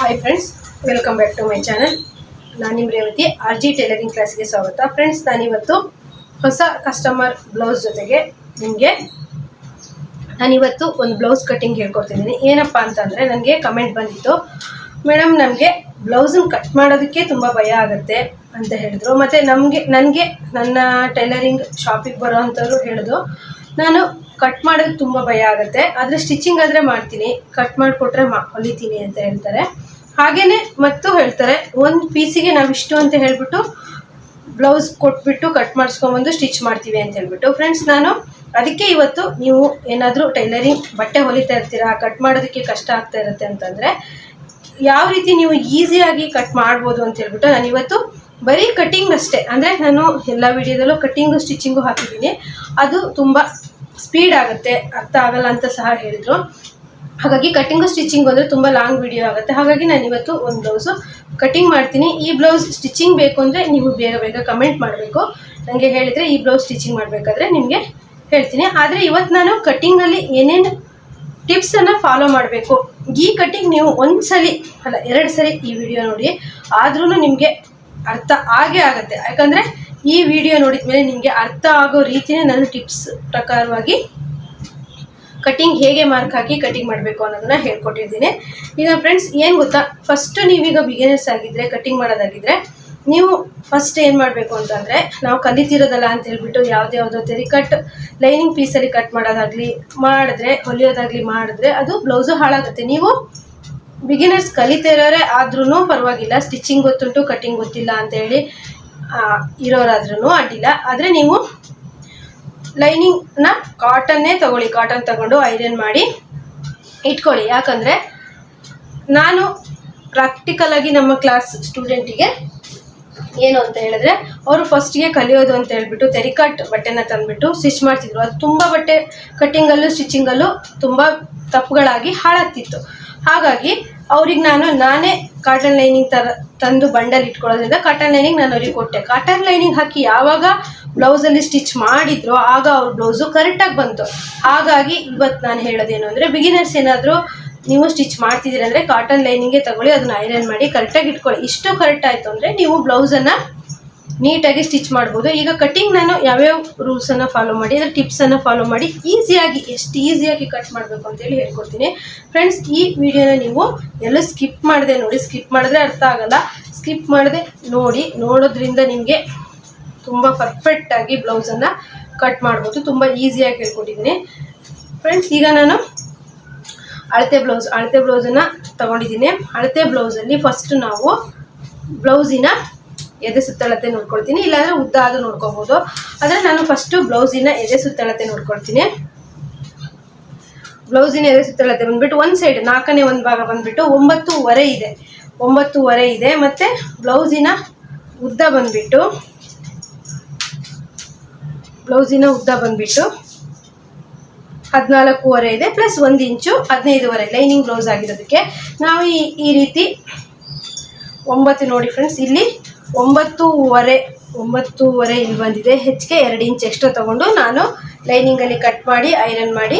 Hi friends welcome back to my channel ನಾನು ನಿಮ್ಮ Revathi R G tailoring ಕ್ಲಾಸ್ಗೆ ಸ್ವಾಗತ. ಫ್ರೆಂಡ್ಸ್ ನಾನಿವತ್ತು ಹೊಸ ಕಸ್ಟಮರ್ ಬ್ಲೌಸ್ ಜೊತೆಗೆ ನಿಮಗೆ ನಾನಿವತ್ತು ಒಂದು ಬ್ಲೌಸ್ ಕಟ್ಟಿಂಗ್ ಹೇಳ್ಕೊಡ್ತಿದ್ದೀನಿ. ಏನಪ್ಪ ಅಂತಂದರೆ ನನಗೆ ಕಮೆಂಟ್ ಬಂದಿತ್ತು ಮೇಡಮ್ ನಮಗೆ ಬ್ಲೌಸನ್ನು ಕಟ್ ಮಾಡೋದಕ್ಕೆ ತುಂಬ ಭಯ ಆಗುತ್ತೆ ಅಂತ ಹೇಳಿದ್ರು. ಮತ್ತು ನಮಗೆ, ನನಗೆ, ನನ್ನ ಟೈಲರಿಂಗ್ ಶಾಪಿಗೆ ಬರೋ ಅಂಥವ್ರು ಹೇಳಿದ್ರು, ನಾನು ಕಟ್ ಮಾಡೋದಕ್ಕೆ ತುಂಬ ಭಯ ಆಗುತ್ತೆ. ಆದರೆ ಸ್ಟಿಚಿಂಗ್ ಆದರೆ ಮಾಡ್ತೀನಿ. ಕಟ್ ಮಾಡಿಕೊಟ್ರೆ ಮಾ, ಹೊಲಿತೀನಿ ಅಂತ ಹೇಳ್ತಾರೆ. ಹಾಗೆಯೇ ಮತ್ತು ಹೇಳ್ತಾರೆ, ಒಂದು ಪೀಸಿಗೆ ನಾವು ಇಷ್ಟು ಅಂತ ಹೇಳ್ಬಿಟ್ಟು ಬ್ಲೌಸ್ ಕೊಟ್ಬಿಟ್ಟು ಕಟ್ ಮಾಡಿಸ್ಕೊಂಬಂದು ಸ್ಟಿಚ್ ಮಾಡ್ತೀವಿ ಅಂತ ಹೇಳ್ಬಿಟ್ಟು. ಫ್ರೆಂಡ್ಸ್ ನಾನು ಅದಕ್ಕೆ ಇವತ್ತು ನೀವು ಏನಾದರೂ ಟೈಲರಿಂಗ್ ಬಟ್ಟೆ ಹೊಲಿತಾ ಇರ್ತೀರಾ ಕಟ್ ಮಾಡೋದಕ್ಕೆ ಕಷ್ಟ ಆಗ್ತಾ ಇರುತ್ತೆ ಅಂತಂದರೆ, ಯಾವ ರೀತಿ ನೀವು ಈಸಿಯಾಗಿ ಕಟ್ ಮಾಡ್ಬೋದು ಅಂತ ಹೇಳ್ಬಿಟ್ಟು ನಾನು ಇವತ್ತು ಬರೀ ಕಟ್ಟಿಂಗ್ ಅಷ್ಟೇ, ಅಂದರೆ ನಾನು ಎಲ್ಲ ವಿಡಿಯೋದಲ್ಲೂ ಕಟ್ಟಿಂಗು ಸ್ಟಿಚಿಂಗು ಹಾಕಿದ್ದೀನಿ. ಅದು ತುಂಬ ಸ್ಪೀಡ್ ಆಗುತ್ತೆ, ಅರ್ಥ ಆಗಲ್ಲ ಅಂತ ಸಹ ಹೇಳಿದರು. ಹಾಗಾಗಿ ಕಟ್ಟಿಂಗು ಸ್ಟಿಚಿಂಗ್ ಅಂದರೆ ತುಂಬ ಲಾಂಗ್ ವಿಡಿಯೋ ಆಗುತ್ತೆ. ಹಾಗಾಗಿ ನಾನು ಇವತ್ತು ಒಂದು ಬ್ಲೌಸು ಕಟ್ಟಿಂಗ್ ಮಾಡ್ತೀನಿ. ಈ ಬ್ಲೌಸ್ ಸ್ಟಿಚಿಂಗ್ ಬೇಕು ಅಂದರೆ ನೀವು ಬೇಗ ಬೇಗ ಕಮೆಂಟ್ ಮಾಡಬೇಕು. ನನಗೆ ಹೇಳಿದರೆ ಈ ಬ್ಲೌಸ್ ಸ್ಟಿಚಿಂಗ್ ಮಾಡಬೇಕಾದ್ರೆ ನಿಮಗೆ ಹೇಳ್ತೀನಿ. ಆದರೆ ಇವತ್ತು ನಾನು ಕಟ್ಟಿಂಗಲ್ಲಿ ಏನೇನು ಟಿಪ್ಸನ್ನು ಫಾಲೋ ಮಾಡಬೇಕು? ಈ ಕಟ್ಟಿಂಗ್ ನೀವು ಒಂದು ಸಲ ಅಲ್ಲ ಎರಡು ಸರಿ ಈ ವಿಡಿಯೋ ನೋಡಿ. ಆದ್ರೂ ನಿಮಗೆ ಅರ್ಥ ಆಗೇ ಆಗುತ್ತೆ. ಯಾಕಂದರೆ ಈ ವಿಡಿಯೋ ನೋಡಿದ ಮೇಲೆ ನಿಮಗೆ ಅರ್ಥ ಆಗೋ ರೀತಿಯೇ ನಾನು ಟಿಪ್ಸ್ ಪ್ರಕಾರವಾಗಿ ಕಟ್ಟಿಂಗ್ ಹೇಗೆ ಮಾರ್ಕ್ ಹಾಕಿ ಕಟಿಂಗ್ ಮಾಡಬೇಕು ಅನ್ನೋದನ್ನ ಹೇಳ್ಕೊಟ್ಟಿದ್ದೀನಿ. ಈಗ ಫ್ರೆಂಡ್ಸ್ ಏನು ಗೊತ್ತಾ? ಫಸ್ಟ್ ನೀವೀಗ ಬಿಗಿನರ್ಸ್ ಆಗಿದ್ದರೆ ಕಟಿಂಗ್ ಮಾಡೋದಾಗಿದ್ದರೆ ನೀವು ಫಸ್ಟ್ ಏನು ಮಾಡಬೇಕು ಅಂತಂದರೆ, ನಾವು ಕಲಿತಿರೋದಲ್ಲ ಅಂತ ಹೇಳ್ಬಿಟ್ಟು ಯಾವುದ್ಯಾವುದೋ ತೆರಿ ಕಟ್ ಲೈನಿಂಗ್ ಪೀಸಲ್ಲಿ ಕಟ್ ಮಾಡೋದಾಗಲಿ, ಮಾಡಿದ್ರೆ, ಹೊಲಿಯೋದಾಗಲಿ ಮಾಡಿದ್ರೆ ಅದು ಬ್ಲೌಸು ಹಾಳಾಗುತ್ತೆ. ನೀವು ಬಿಗಿನರ್ಸ್ ಕಲಿತಿರೋರೇ ಆದ್ರೂ ಪರವಾಗಿಲ್ಲ ಸ್ಟಿಚಿಂಗ್ ಗೊತ್ತುಂಟು ಕಟಿಂಗ್ ಗೊತ್ತಿಲ್ಲ ಅಂತೇಳಿ ಇರೋರಾದ್ರೂ ಅಡ್ಡಿಲ್ಲ. ಆದರೆ ನೀವು ಲೈನಿಂಗ್ನ ಕಾಟನ್ನೇ ತಗೊಳ್ಳಿ. ಕಾಟನ್ ತಗೊಂಡು ಐರನ್ ಮಾಡಿ ಇಟ್ಕೊಳ್ಳಿ. ಯಾಕಂದರೆ ನಾನು ಪ್ರಾಕ್ಟಿಕಲ್ ಆಗಿ ನಮ್ಮ ಕ್ಲಾಸ್ ಸ್ಟೂಡೆಂಟಿಗೆ ಏನು ಅಂತ ಹೇಳಿದ್ರೆ, ಅವರು ಫಸ್ಟ್ಗೆ ಕಲಿಯೋದು ಅಂತ ಹೇಳ್ಬಿಟ್ಟು ತೆರಿಕಟ್ ಬಟ್ಟೆನ ತಂದ್ಬಿಟ್ಟು ಸ್ಟಿಚ್ ಮಾಡ್ತಿದ್ರು. ಅದು ತುಂಬ ಬಟ್ಟೆ ಕಟ್ಟಿಂಗಲ್ಲೂ ಸ್ಟಿಚಿಂಗಲ್ಲೂ ತುಂಬ ತಪ್ಪುಗಳಾಗಿ ಹಾಳಾಗ್ತಿತ್ತು. ಹಾಗಾಗಿ ಅವ್ರಿಗೆ ನಾನು, ನಾನೇ ಕಾಟನ್ ಲೈನಿಂಗ್ ತರ ತಂದು ಬಂಡಲ್ ಇಟ್ಕೊಳ್ಳೋದ್ರಿಂದ ಕಾಟನ್ ಲೈನಿಂಗ್ ನಾನು ಅವ್ರಿಗೆ ಕೊಟ್ಟೆ. ಕಾಟನ್ ಲೈನಿಂಗ್ ಹಾಕಿ ಯಾವಾಗ ಬ್ಲೌಸಲ್ಲಿ ಸ್ಟಿಚ್ ಮಾಡಿದ್ರು, ಆಗ ಅವ್ರ ಬ್ಲೌಸು ಕರೆಕ್ಟಾಗಿ ಬಂತು. ಹಾಗಾಗಿ ಇವತ್ತು ನಾನು ಹೇಳೋದೇನು ಅಂದರೆ ಬಿಗಿನರ್ಸ್ ಏನಾದರೂ ನೀವು ಸ್ಟಿಚ್ ಮಾಡ್ತಿದ್ದೀರಿ ಅಂದರೆ ಕಾಟನ್ ಲೈನಿಂಗೇ ತಗೊಳ್ಳಿ, ಅದನ್ನ ಐರನ್ ಮಾಡಿ ಕರೆಕ್ಟಾಗಿ ಇಟ್ಕೊಳ್ಳಿ. ಇಷ್ಟು ಕರೆಕ್ಟ್ ಆಯಿತು ಅಂದರೆ ನೀವು ಬ್ಲೌಸನ್ನು ನೀಟಾಗಿ ಸ್ಟಿಚ್ ಮಾಡ್ಬೋದು. ಈಗ ಕಟ್ಟಿಂಗ್ ನಾನು ಯಾವ್ಯಾವ ರೂಲ್ಸನ್ನು ಫಾಲೋ ಮಾಡಿ, ಅಂದರೆ ಟಿಪ್ಸನ್ನು ಫಾಲೋ ಮಾಡಿ ಈಸಿಯಾಗಿ ಎಷ್ಟು ಈಸಿಯಾಗಿ ಕಟ್ ಮಾಡಬೇಕು ಅಂತೇಳಿ ಹೇಳ್ಕೊಡ್ತೀನಿ. ಫ್ರೆಂಡ್ಸ್ ಈ ವಿಡಿಯೋನ ನೀವು ಎಲ್ಲ ಸ್ಕಿಪ್ ಮಾಡದೆ ನೋಡಿ. ಸ್ಕಿಪ್ ಮಾಡಿದ್ರೆ ಅರ್ಥ ಆಗಲ್ಲ. ಸ್ಕಿಪ್ ಮಾಡದೆ ನೋಡಿ, ನೋಡೋದ್ರಿಂದ ನಿಮಗೆ ತುಂಬ ಪರ್ಫೆಕ್ಟಾಗಿ ಬ್ಲೌಸನ್ನು ಕಟ್ ಮಾಡ್ಬೋದು. ತುಂಬ ಈಸಿಯಾಗಿ ಹೇಳ್ಕೊಟ್ಟಿದ್ದೀನಿ. ಫ್ರೆಂಡ್ಸ್ ಈಗ ನಾನು ಅಳತೆ ಬ್ಲೌಸ್ ಅಳತೆ ಬ್ಲೌಸನ್ನು ತಗೊಂಡಿದ್ದೀನಿ. ಅಳತೆ ಬ್ಲೌಸಲ್ಲಿ ಫಸ್ಟ್ ನಾವು ಬ್ಲೌಸಿನ ಎದೆ ಸುತ್ತಳತೆ ನೋಡ್ಕೊಳ್ತೀನಿ. ಇಲ್ಲಾಂದರೆ ಉದ್ದ ಆದರೂ ನೋಡ್ಕೋಬೋದು. ಆದರೆ ನಾನು ಫಸ್ಟು ಬ್ಲೌಸಿನ ಎದೆ ಸುತ್ತಳತೆ ನೋಡ್ಕೊಳ್ತೀನಿ. ಬ್ಲೌಸಿನ ಎದೆ ಸುತ್ತಳತೆ ಬಂದ್ಬಿಟ್ಟು ಒಂದು ಸೈಡ್ ನಾಲ್ಕನೇ ಒಂದು ಭಾಗ ಬಂದ್ಬಿಟ್ಟು ಒಂಬತ್ತೂವರೆ ಇದೆ. ಒಂಬತ್ತೂವರೆ ಇದೆ. ಮತ್ತು ಬ್ಲೌಸಿನ ಉದ್ದ ಬಂದ್ಬಿಟ್ಟು ಬ್ಲೌಸಿನ ಉದ್ದ ಬಂದ್ಬಿಟ್ಟು ಹದಿನಾಲ್ಕೂವರೆ ಇದೆ ಪ್ಲಸ್ ಒಂದು ಇಂಚು ಹದಿನೈದುವರೆ ಲೈನಿಂಗ್ ಬ್ಲೌಸ್ ಆಗಿರೋದಕ್ಕೆ ನಾವು ಈ ಈ ರೀತಿ ಒಂಬತ್ತು ನೋಡಿ ಫ್ರೆಂಡ್ಸ್ ಇಲ್ಲಿ ಒಂಬತ್ತೂವರೆ ಒಂಬತ್ತೂವರೆ ಇಲ್ಲಿ ಬಂದಿದೆ. ಹೆಚ್ಚಿಗೆ ಎರಡು ಇಂಚ್ ಎಕ್ಸ್ಟ್ರಾ ತೊಗೊಂಡು ನಾನು ಲೈನಿಂಗಲ್ಲಿ ಕಟ್ ಮಾಡಿ ಐರನ್ ಮಾಡಿ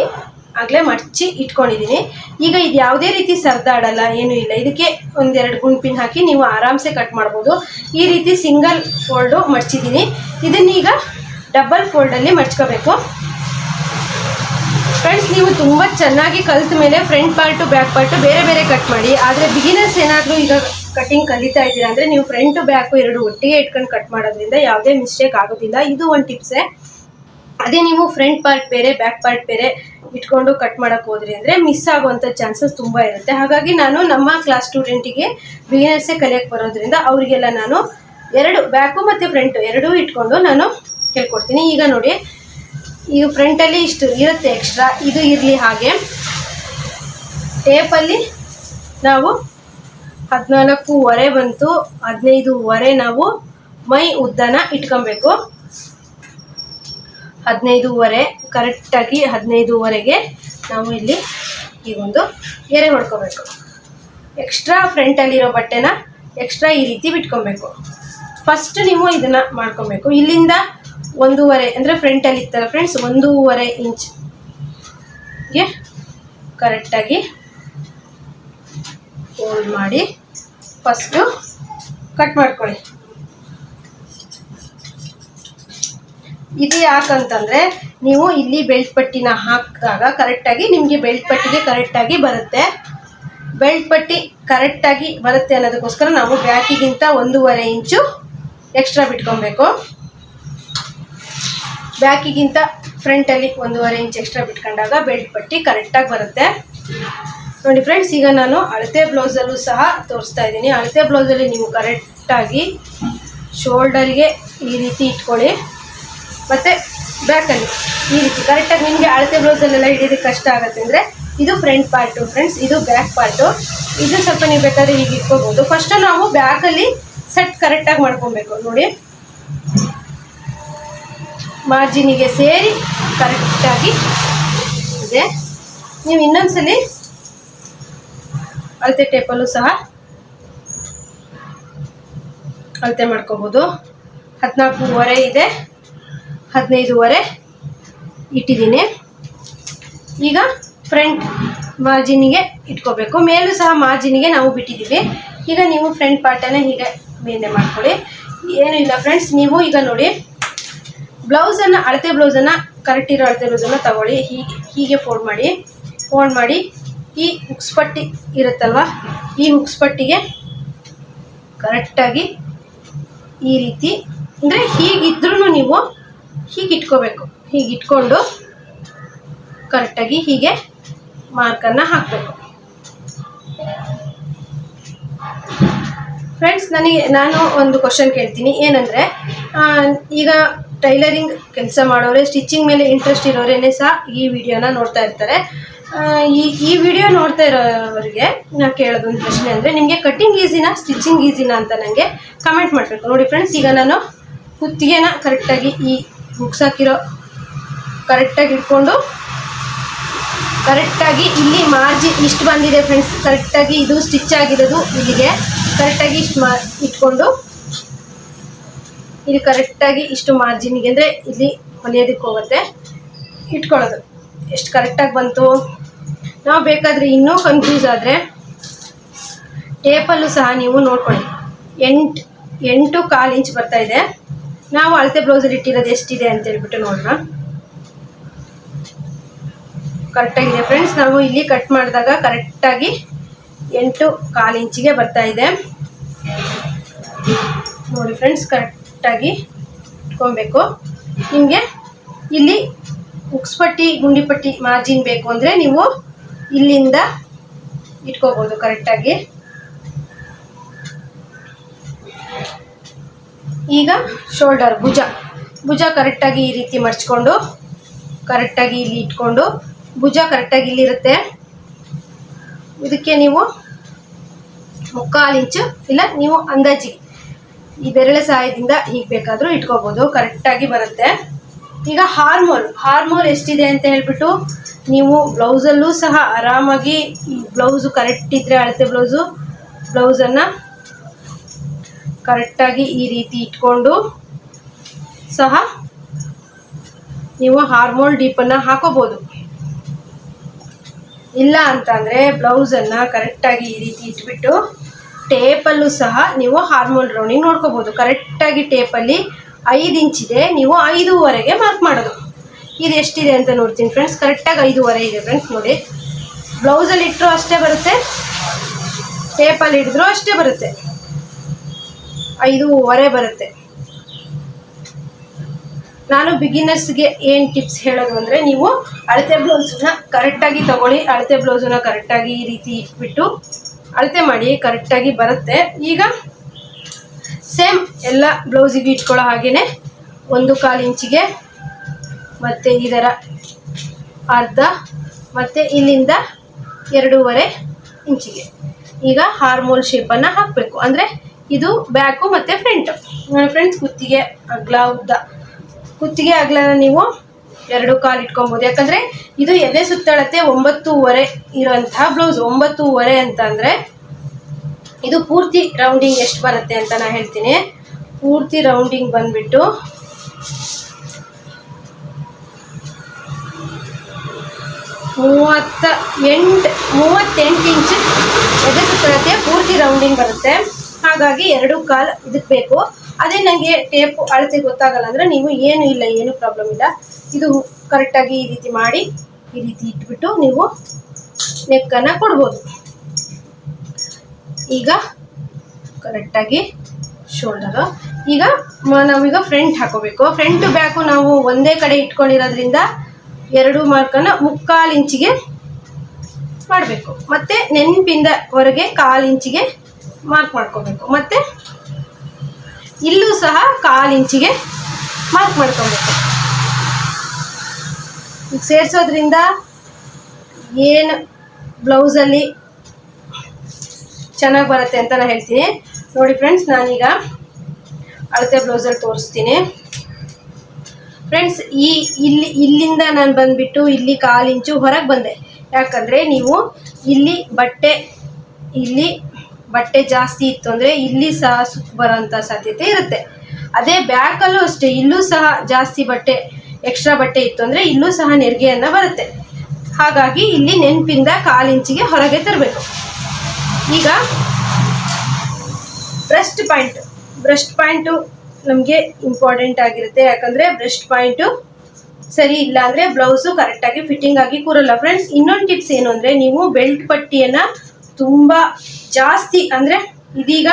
ಆಗಲೇ ಮಡಚಿ ಇಟ್ಕೊಂಡಿದ್ದೀನಿ. ಈಗ ಇದು ಯಾವುದೇ ರೀತಿ ಸರ್ದಾಡಲ್ಲ ಏನೂ ಇಲ್ಲ. ಇದಕ್ಕೆ ಒಂದೆರಡು ಗುಂಪಿನ ಹಾಕಿ ನೀವು ಆರಾಮ್ಸೆ ಕಟ್ ಮಾಡ್ಬೋದು. ಈ ರೀತಿ ಸಿಂಗಲ್ ಫೋಲ್ಡು ಮಡಚಿದ್ದೀನಿ. ಇದನ್ನೀಗ ಡಬಲ್ ಫೋಲ್ಡಲ್ಲಿ ಮಡ್ಚ್ಕೋಬೇಕು. ಫ್ರೆಂಡ್ಸ್ ನೀವು ತುಂಬ ಚೆನ್ನಾಗಿ ಕಲಿತ ಮೇಲೆ ಫ್ರಂಟ್ ಪಾರ್ಟು ಬ್ಯಾಕ್ ಪಾರ್ಟು ಬೇರೆ ಬೇರೆ ಕಟ್ ಮಾಡಿ. ಆದರೆ ಬಿಗಿನರ್ಸ್ ಏನಾದರೂ ಈಗ ಕಟಿಂಗ್ ಕಲಿತಾ ಇದ್ದೀರಾ ಅಂದರೆ ನೀವು ಫ್ರಂಟು ಬ್ಯಾಕು ಎರಡು ಒಟ್ಟಿಗೆ ಇಟ್ಕೊಂಡು ಕಟ್ ಮಾಡೋದ್ರಿಂದ ಯಾವುದೇ ಮಿಸ್ಟೇಕ್ ಆಗೋದಿಲ್ಲ. ಇದು ಒಂದು ಟಿಪ್ಸೇ ಅದೇ ನೀವು ಫ್ರಂಟ್ ಪಾರ್ಟ್ ಬೇರೆ ಬ್ಯಾಕ್ ಪಾರ್ಟ್ ಬೇರೆ ಇಟ್ಕೊಂಡು ಕಟ್ ಮಾಡೋಕ್ಕೆ ಹೋದ್ರಿ ಅಂದರೆ ಮಿಸ್ ಆಗುವಂಥ ಚಾನ್ಸಸ್ ತುಂಬ ಇರುತ್ತೆ. ಹಾಗಾಗಿ ನಾನು ನಮ್ಮ ಕ್ಲಾಸ್ ಸ್ಟೂಡೆಂಟಿಗೆ ಬಿಗಿನರ್ಸೇ ಕಲಿಯೋಕ್ಕೆ ಬರೋದ್ರಿಂದ ಅವರಿಗೆಲ್ಲ ನಾನು ಎರಡು ಬ್ಯಾಕು ಮತ್ತು ಫ್ರಂಟು ಎರಡೂ ಇಟ್ಕೊಂಡು ನಾನು ಹೇಳ್ಕೊಡ್ತೀನಿ. ಈಗ ನೋಡಿ ಈಗ ಫ್ರಂಟಲ್ಲಿ ಇಷ್ಟು ಇರುತ್ತೆ ಎಕ್ಸ್ಟ್ರಾ ಇದು ಇರಲಿ ಹಾಗೆ. ಟೇಪಲ್ಲಿ ನಾವು ಹದಿನಾಲ್ಕೂವರೆ ಬಂತು, ಹದಿನೈದುವರೆ ನಾವು ಮೈ ಉದ್ದನ ಇಟ್ಕೊಬೇಕು. ಹದಿನೈದುವರೆ ಕರೆಕ್ಟಾಗಿ ಹದಿನೈದುವರೆಗೆ ನಾವು ಇಲ್ಲಿ ಈ ಒಂದು ಎರೆ ಹೊಡ್ಕೋಬೇಕು. ಎಕ್ಸ್ಟ್ರಾ ಫ್ರಂಟಲ್ಲಿರೋ ಬಟ್ಟೆನ ಎಕ್ಸ್ಟ್ರಾ ಈ ರೀತಿ ಬಿಟ್ಕೊಬೇಕು. ಫಸ್ಟ್ ನೀವು ಇದನ್ನು ಮಾಡ್ಕೊಬೇಕು. ಇಲ್ಲಿಂದ ಒಂದೂವರೆ, ಅಂದರೆ ಫ್ರಂಟಲ್ಲಿ ಇತ್ತಲ್ಲ ಫ್ರೆಂಡ್ಸ್ ಒಂದೂವರೆ ಇಂಚ್ಗೆ ಕರೆಕ್ಟಾಗಿ ಫೋಲ್ಡ್ ಮಾಡಿ ಫಸ್ಟು ಕಟ್ ಮಾಡ್ಕೊಳ್ಳಿ. ಇದು ಯಾಕಂತಂದರೆ ನೀವು ಇಲ್ಲಿ ಬೆಲ್ಟ್ ಪಟ್ಟಿನ ಹಾಕಿದಾಗ ಕರೆಕ್ಟಾಗಿ ನಿಮಗೆ ಬೆಲ್ಟ್ ಪಟ್ಟಿಗೆ ಕರೆಕ್ಟಾಗಿ ಬರುತ್ತೆ. ಬೆಲ್ಟ್ ಪಟ್ಟಿ ಕರೆಕ್ಟಾಗಿ ಬರುತ್ತೆ ಅನ್ನೋದಕ್ಕೋಸ್ಕರ ನಾವು ಬ್ಯಾಕಿಗಿಂತ ಒಂದೂವರೆ ಇಂಚು ಎಕ್ಸ್ಟ್ರಾ ಬಿಟ್ಕೊಬೇಕು. ಬ್ಯಾಕಿಗಿಂತ ಫ್ರಂಟಲ್ಲಿ ಒಂದೂವರೆ ಇಂಚ್ ಎಕ್ಸ್ಟ್ರಾ ಬಿಟ್ಕೊಂಡಾಗ ಬೆಲ್ಟ್ ಪಟ್ಟಿ ಕರೆಕ್ಟಾಗಿ ಬರುತ್ತೆ. ನೋಡಿ ಫ್ರೆಂಡ್ಸ್ ಈಗ ನಾನು ಅಳತೆ ಬ್ಲೌಸಲ್ಲೂ ಸಹ ತೋರಿಸ್ತಾ ಇದ್ದೀನಿ. ಅಳತೆ ಬ್ಲೌಸಲ್ಲಿ ನೀವು ಕರೆಕ್ಟಾಗಿ ಶೋಲ್ಡರ್ಗೆ ಈ ರೀತಿ ಇಟ್ಕೊಳ್ಳಿ. ಮತ್ತು ಬ್ಯಾಕಲ್ಲಿ ಈ ರೀತಿ ಕರೆಕ್ಟಾಗಿ ನಿಮಗೆ ಅಳತೆ ಬ್ಲೌಸಲ್ಲೆಲ್ಲ ಹಿಡಿಯೋದಕ್ಕೆ ಕಷ್ಟ ಆಗುತ್ತೆ ಅಂದರೆ ಇದು ಫ್ರಂಟ್ ಪಾರ್ಟು ಫ್ರೆಂಡ್ಸ್ ಇದು ಬ್ಯಾಕ್ ಪಾರ್ಟು ಇದು ಸ್ವಲ್ಪ ನೀವು ಬೇಕಾದ್ರೆ ಹೀಗೆ ಇಟ್ಕೋಬೋದು. ಫಸ್ಟು ನಾವು ಬ್ಯಾಕಲ್ಲಿ ಸೆಟ್ ಕರೆಕ್ಟಾಗಿ ಮಾಡ್ಕೊಬೇಕು. ನೋಡಿ. ಮಾರ್ಜಿನಿಗೆ ಸೇರಿ ಕರೆಕ್ಟಾಗಿ ಇದೆ. ನೀವು ಇನ್ನೊಂದ್ಸಲಿ ಅಳತೆ ಟೇಪಲ್ಲೂ ಸಹ ಅಳತೆ ಮಾಡ್ಕೋಬೋದು. ಹದಿನಾಲ್ಕೂವರೆ ಇದೆ. ಹದಿನೈದುವರೆ ಇಟ್ಟಿದ್ದೀನಿ. ಈಗ ಫ್ರಂಟ್ ಮಾರ್ಜಿನಿಗೆ ಇಟ್ಕೋಬೇಕು. ಮೇಲೂ ಸಹ ಮಾರ್ಜಿನಿಗೆ ನಾವು ಬಿಟ್ಟಿದ್ದೀವಿ. ಈಗ ನೀವು ಫ್ರಂಟ್ ಪಾರ್ಟನ್ನು ಹೀಗೆ ಮೇಲೆ ಮಾಡ್ಕೊಳ್ಳಿ. ಏನೂ ಇಲ್ಲ ಫ್ರೆಂಡ್ಸ್ ನೀವು ಈಗ ನೋಡಿ. ಬ್ಲೌಸನ್ನು, ಅಳತೆ ಬ್ಲೌಸನ್ನು, ಕರೆಕ್ಟ್ ಇರೋ ಅಳತೆ ಬ್ಲೌಸನ್ನು ತಗೊಳ್ಳಿ. ಹೀಗೆ ಹೀಗೆ ಫೋಲ್ಡ್ ಮಾಡಿ ಫೋಲ್ಡ್ ಮಾಡಿ, ಈ ಹುಕ್ಸ್ ಪಟ್ಟಿ ಇರುತ್ತಲ್ವ, ಈ ಹುಕ್ಸ್ ಪಟ್ಟಿಗೆ ಕರೆಕ್ಟಾಗಿ ಈ ರೀತಿ, ಅಂದರೆ ಹೀಗಿದ್ರೂ ನೀವು ಹೀಗೆ ಇಟ್ಕೋಬೇಕು. ಹೀಗೆ ಇಟ್ಕೊಂಡು ಕರೆಕ್ಟಾಗಿ ಹೀಗೆ ಮಾರ್ಕನ್ನು ಹಾಕಬೇಕು. ಫ್ರೆಂಡ್ಸ್ ನನಗೆ, ನಾನು ಒಂದು ಕ್ವಶನ್ ಕೇಳ್ತೀನಿ. ಏನಂದರೆ ಈಗ ಟೈಲರಿಂಗ್ ಕೆಲಸ ಮಾಡೋರೆ ಸ್ಟಿಚಿಂಗ್ ಮೇಲೆ ಇಂಟ್ರೆಸ್ಟ್ ಇರೋರೇನೆ ಸಹ ಈ ವಿಡಿಯೋನ ನೋಡ್ತಾ ಇರ್ತಾರೆ. ಈ ಈ ವಿಡಿಯೋ ನೋಡ್ತಾ ಇರೋರಿಗೆ ನಾನು ಕೇಳೋದೊಂದು ಪ್ರಶ್ನೆ ಅಂದರೆ, ನಿಮಗೆ ಕಟ್ಟಿಂಗ್ ಈಸಿನಾ ಸ್ಟಿಚಿಂಗ್ ಈಸಿನಾ ಅಂತ ನನಗೆ ಕಮೆಂಟ್ ಮಾಡಬೇಕು. ನೋಡಿ ಫ್ರೆಂಡ್ಸ್ ಈಗ ನಾನು ಕುತ್ತಿಗೆನ ಕರೆಕ್ಟಾಗಿ ಈ ಬುಕ್ಸ್ ಹಾಕಿರೋ ಕರೆಕ್ಟಾಗಿ ಇಟ್ಕೊಂಡು ಕರೆಕ್ಟಾಗಿ ಇಲ್ಲಿ ಮಾರ್ಜಿನ್ ಇಷ್ಟು ಬಂದಿದೆ ಫ್ರೆಂಡ್ಸ್ ಕರೆಕ್ಟಾಗಿ ಇದು ಸ್ಟಿಚ್ ಆಗಿರೋದು ಇಲ್ಲಿಗೆ. ಕರೆಕ್ಟಾಗಿ ಇಷ್ಟು ಮಾ, ಇಟ್ಕೊಂಡು ಇಲ್ಲಿ ಕರೆಕ್ಟಾಗಿ ಇಷ್ಟು ಮಾರ್ಜಿನ್ಗೆ ಅಂದರೆ ಇಲ್ಲಿ ಹೊಲಿಯೋದಕ್ಕೆ ಹೋಗುತ್ತೆ. ಇಟ್ಕೊಳ್ಳೋದು. ಎಷ್ಟು ಕರೆಕ್ಟಾಗಿ ಬಂತು? ನಾವು ಬೇಕಾದರೆ ಇನ್ನೂ ಕನ್ಫ್ಯೂಸ್ ಆದರೆ ಟೇಪಲ್ಲೂ ಸಹ ನೀವು ನೋಡ್ಕೊಳ್ಳಿ. ಎಂಟು ಎಂಟು ಕಾಲು ಇಂಚ್ ಬರ್ತಾ ಇದೆ. ನಾವು ಅಳತೆ ಬ್ಲೌಸಲ್ಲಿ ಇಟ್ಟಿರೋದು ಎಷ್ಟಿದೆ ಅಂತ ಹೇಳ್ಬಿಟ್ಟು ನೋಡೋಣ. ಕರೆಕ್ಟಾಗಿದೆ ಫ್ರೆಂಡ್ಸ್ ನಾವು ಇಲ್ಲಿ ಕಟ್ ಮಾಡಿದಾಗ ಕರೆಕ್ಟಾಗಿ ಎಂಟು ಕಾಲು ಇಂಚಿಗೆ ಬರ್ತಾ ಇದೆ. ನೋಡಿ ಫ್ರೆಂಡ್ಸ್ ಕರೆಕ್ಟಾಗಿ ಇಟ್ಕೊಬೇಕು. ನಿಮಗೆ ಇಲ್ಲಿ ಉಕ್ಸ್ಪಟ್ಟಿ, ಗುಂಡಿಪಟ್ಟಿ ಗುಂಡಿ ಪಟ್ಟಿ ಮಾರ್ಜಿನ್ ಬೇಕು ಅಂದರೆ ನೀವು ಇಲ್ಲಿಂದ ಇಟ್ಕೋಬೋದು ಕರೆಕ್ಟಾಗಿ ಈಗ ಶೋಲ್ಡರ್ ಭುಜ. ಭುಜ ಕರೆಕ್ಟಾಗಿ ಈ ರೀತಿ ಮಡ್ಚ್ಕೊಂಡು ಕರೆಕ್ಟಾಗಿ ಇಲ್ಲಿ ಇಟ್ಕೊಂಡು, ಭುಜ ಕರೆಕ್ಟಾಗಿ ಇಲ್ಲಿರುತ್ತೆ ಇದಕ್ಕೆ ನೀವು ಮುಕ್ಕಾಲು ಇಂಚು ಇಲ್ಲ, ನೀವು ಅಂದಾಜಿಗೆ. ಈ ಬೆರಳೆ ಸಹಾಯದಿಂದ ಹೀಗೆ ಬೇಕಾದರೂ ಇಟ್ಕೋಬೋದು ಕರೆಕ್ಟಾಗಿ ಬರುತ್ತೆ. ಈಗ ಹಾರ್ಮೋಲ್ ಹಾರ್ಮೋಲ್ ಎಷ್ಟಿದೆ ಅಂತ ಹೇಳ್ಬಿಟ್ಟು ನೀವು ಬ್ಲೌಸಲ್ಲೂ ಸಹ ಆರಾಮಾಗಿ ಬ್ಲೌಸು ಕರೆಕ್ಟ್ ಇದ್ದರೆ ಅಳತೆ ಬ್ಲೌಸು, ಬ್ಲೌಸನ್ನು ಕರೆಕ್ಟಾಗಿ ಈ ರೀತಿ ಇಟ್ಕೊಂಡು ಸಹ ನೀವು ಹಾರ್ಮೋಲ್ ಡೀಪನ್ನು ಹಾಕೋಬೋದು. ಇಲ್ಲ ಅಂತಂದರೆ ಬ್ಲೌಸನ್ನು ಕರೆಕ್ಟಾಗಿ ಈ ರೀತಿ ಇಟ್ಬಿಟ್ಟು ಟೇಪಲ್ಲೂ ಸಹ ನೀವು ಹಾರ್ಮೋನ್ ರೌಂಡಿಂಗ್ ನೋಡ್ಕೋಬೋದು. ಕರೆಕ್ಟಾಗಿ ಟೇಪಲ್ಲಿ ಐದು ಇಂಚಿದೆ ನೀವು ಐದೂವರೆಗೆ ಮಾರ್ಕ್ ಮಾಡೋದು. ಇದು ಎಷ್ಟಿದೆ ಅಂತ ನೋಡ್ತೀನಿ ಫ್ರೆಂಡ್ಸ್ ಕರೆಕ್ಟಾಗಿ ಐದೂವರೆ ಇದೆ ಫ್ರೆಂಡ್ಸ್ ನೋಡಿ. ಬ್ಲೌಸಲ್ಲಿ ಇಟ್ಟರು ಅಷ್ಟೇ ಬರುತ್ತೆ. ಟೇಪಲ್ಲಿ ಹಿಡಿದ್ರು ಅಷ್ಟೇ ಬರುತ್ತೆ. ಐದೂವರೆ ಬರುತ್ತೆ. ನಾನು ಬಿಗಿನರ್ಸ್ಗೆ ಏನು ಟಿಪ್ಸ್ ಹೇಳೋದು ಅಂದರೆ, ನೀವು ಅಳತೆ ಬ್ಲೌಸನ್ನ ಕರೆಕ್ಟಾಗಿ ತಗೊಳ್ಳಿ. ಅಳತೆ ಬ್ಲೌಸನ್ನ ಕರೆಕ್ಟಾಗಿ ಈ ರೀತಿ ಇಟ್ಬಿಟ್ಟು ಅಳತೆ ಮಾಡಿ ಕರೆಕ್ಟಾಗಿ ಬರುತ್ತೆ. ಈಗ ಸೇಮ್ ಎಲ್ಲ ಬ್ಲೌಸಿಗೆ ಇಟ್ಕೊಳ್ಳೋ ಹಾಗೆಯೇ ಒಂದು ಕಾಲು ಇಂಚಿಗೆ ಮತ್ತು ಇದರ ಅರ್ಧ ಮತ್ತು ಇಲ್ಲಿಂದ ಎರಡೂವರೆ ಇಂಚಿಗೆ. ಈಗ ಹಾರ್ಮೋಲ್ ಶೇಪನ್ನು ಹಾಕಬೇಕು. ಅಂದರೆ ಇದು ಬ್ಯಾಕು ಮತ್ತು ಫ್ರಂಟು ಫ್ರೆಂಡ್ಸ್ ಕುತ್ತಿಗೆ ಅಗ್ಲ ಉದ್ದ. ಕುತ್ತಿಗೆ ಅಗ್ಲನ ನೀವು ಎರಡು ಕಾಲು ಇಟ್ಕೊಬಹುದು ಯಾಕಂದರೆ ಇದು ಎದೆ ಸುತ್ತಳತೆ ಒಂಬತ್ತೂವರೆ ಇರೋಂತಹ ಬ್ಲೌಸ್ ಒಂಬತ್ತೂವರೆ ಅಂತ ಅಂದರೆ ಇದು ಪೂರ್ತಿ ರೌಂಡಿಂಗ್ ಎಷ್ಟು ಬರುತ್ತೆ ಅಂತ ನಾನು ಹೇಳ್ತೀನಿ. ಪೂರ್ತಿ ರೌಂಡಿಂಗ್ ಬಂದ್ಬಿಟ್ಟು ಮೂವತ್ತ ಎಂಟು, ಮೂವತ್ತೆಂಟು ಇಂಚ್ ಎದೆ ಸುತ್ತಳತೆ ಪೂರ್ತಿ ರೌಂಡಿಂಗ್ ಬರುತ್ತೆ. ಹಾಗಾಗಿ ಎರಡು ಕಾಲು ಇದಕ್ಕೆ ಬೇಕು. ಅದೇ ನನಗೆ ಟೇಪ್ ಅಳತೆ ಗೊತ್ತಾಗಲ್ಲ ಅಂದರೆ ನೀವು ಏನು ಇಲ್ಲ, ಏನು ಪ್ರಾಬ್ಲಮ್ ಇಲ್ಲ. ಇದು ಕರೆಕ್ಟಾಗಿ ಈ ರೀತಿ ಮಾಡಿ, ಈ ರೀತಿ ಇಟ್ಬಿಟ್ಟು ನೀವು ನೆಕ್ಕನ್ನು ಕೊಡ್ಬೋದು. ಈಗ ಕರೆಕ್ಟಾಗಿ ಶೋಲ್ಡರು ಈಗ ನಾವೀಗ ಫ್ರಂಟ್ ಹಾಕೋಬೇಕು. ಫ್ರಂಟ್ ಬ್ಯಾಕು ನಾವು ಒಂದೇ ಕಡೆ ಇಟ್ಕೊಂಡಿರೋದ್ರಿಂದ ಎರಡು ಮಾರ್ಕನ್ನು ಮುಕ್ಕಾಲು ಇಂಚಿಗೆ ಮಾಡಬೇಕು. ಮತ್ತು ನೆನಪಿಂದ ಹೊರಗೆ ಕಾಲು ಇಂಚಿಗೆ ಮಾರ್ಕ್ ಮಾಡ್ಕೋಬೇಕು. ಮತ್ತು ಇಲ್ಲೂ ಸಹ ಕಾಲು ಇಂಚಿಗೆ ಮಾರ್ಕ್ ಮಾಡ್ಕೊಬೇಕು. ಸೇರಿಸೋದ್ರಿಂದ ಏನು ಬ್ಲೌಸಲ್ಲಿ ಚೆನ್ನಾಗಿ ಬರುತ್ತೆ ಅಂತ ನಾನು ಹೇಳ್ತೀನಿ. ನೋಡಿ ಫ್ರೆಂಡ್ಸ್ ನಾನೀಗ ಅಳತೆ ಬ್ಲೌಸಲ್ಲಿ ತೋರಿಸ್ತೀನಿ. ಫ್ರೆಂಡ್ಸ್ ಈ ಇಲ್ಲಿ, ಇಲ್ಲಿಂದ ನಾನು ಬಂದುಬಿಟ್ಟು ಇಲ್ಲಿ ಕಾಲು ಇಂಚು ಹೊರಗೆ ಬಂದೆ. ಯಾಕಂದರೆ ನೀವು ಇಲ್ಲಿ ಬಟ್ಟೆ, ಇಲ್ಲಿ ಬಟ್ಟೆ ಜಾಸ್ತಿ ಇತ್ತು ಅಂದರೆ ಇಲ್ಲಿ ಸಹ ಸುಕ್ಕು ಬರೋಂಥ ಸಾಧ್ಯತೆ ಇರುತ್ತೆ. ಅದೇ ಬ್ಯಾಕಲ್ಲೂ ಅಷ್ಟೇ, ಇಲ್ಲೂ ಸಹ ಜಾಸ್ತಿ ಬಟ್ಟೆ ಎಕ್ಸ್ಟ್ರಾ ಬಟ್ಟೆ ಇತ್ತು ಅಂದರೆ ಇಲ್ಲೂ ಸಹ ನೆರಿಗೆಯನ್ನು ಬರುತ್ತೆ. ಹಾಗಾಗಿ ಇಲ್ಲಿ ನೆನಪಿಂದ ಕಾಲು ಇಂಚಿಗೆ ಹೊರಗೆ ತರಬೇಕು. ಈಗ ಬ್ರೆಸ್ಟ್ ಪಾಯಿಂಟ್ ಬ್ರೆಸ್ಟ್ ಪಾಯಿಂಟು ನಮಗೆ ಇಂಪಾರ್ಟೆಂಟ್ ಆಗಿರುತ್ತೆ. ಯಾಕಂದರೆ ಬ್ರೆಸ್ಟ್ ಪಾಯಿಂಟು ಸರಿ ಇಲ್ಲ ಅಂದರೆ ಬ್ಲೌಸು ಕರೆಕ್ಟಾಗಿ ಫಿಟ್ಟಿಂಗ್ ಆಗಿ ಕೂರಲ್ಲ. ಫ್ರೆಂಡ್ಸ್ ಇನ್ನೊಂದು ಟಿಪ್ಸ್ ಏನು ಅಂದರೆ ನೀವು ಬೆಲ್ಟ್ ಪಟ್ಟಿಯನ್ನು ತುಂಬ ಜಾಸ್ತಿ ಅಂದರೆ ಇದೀಗ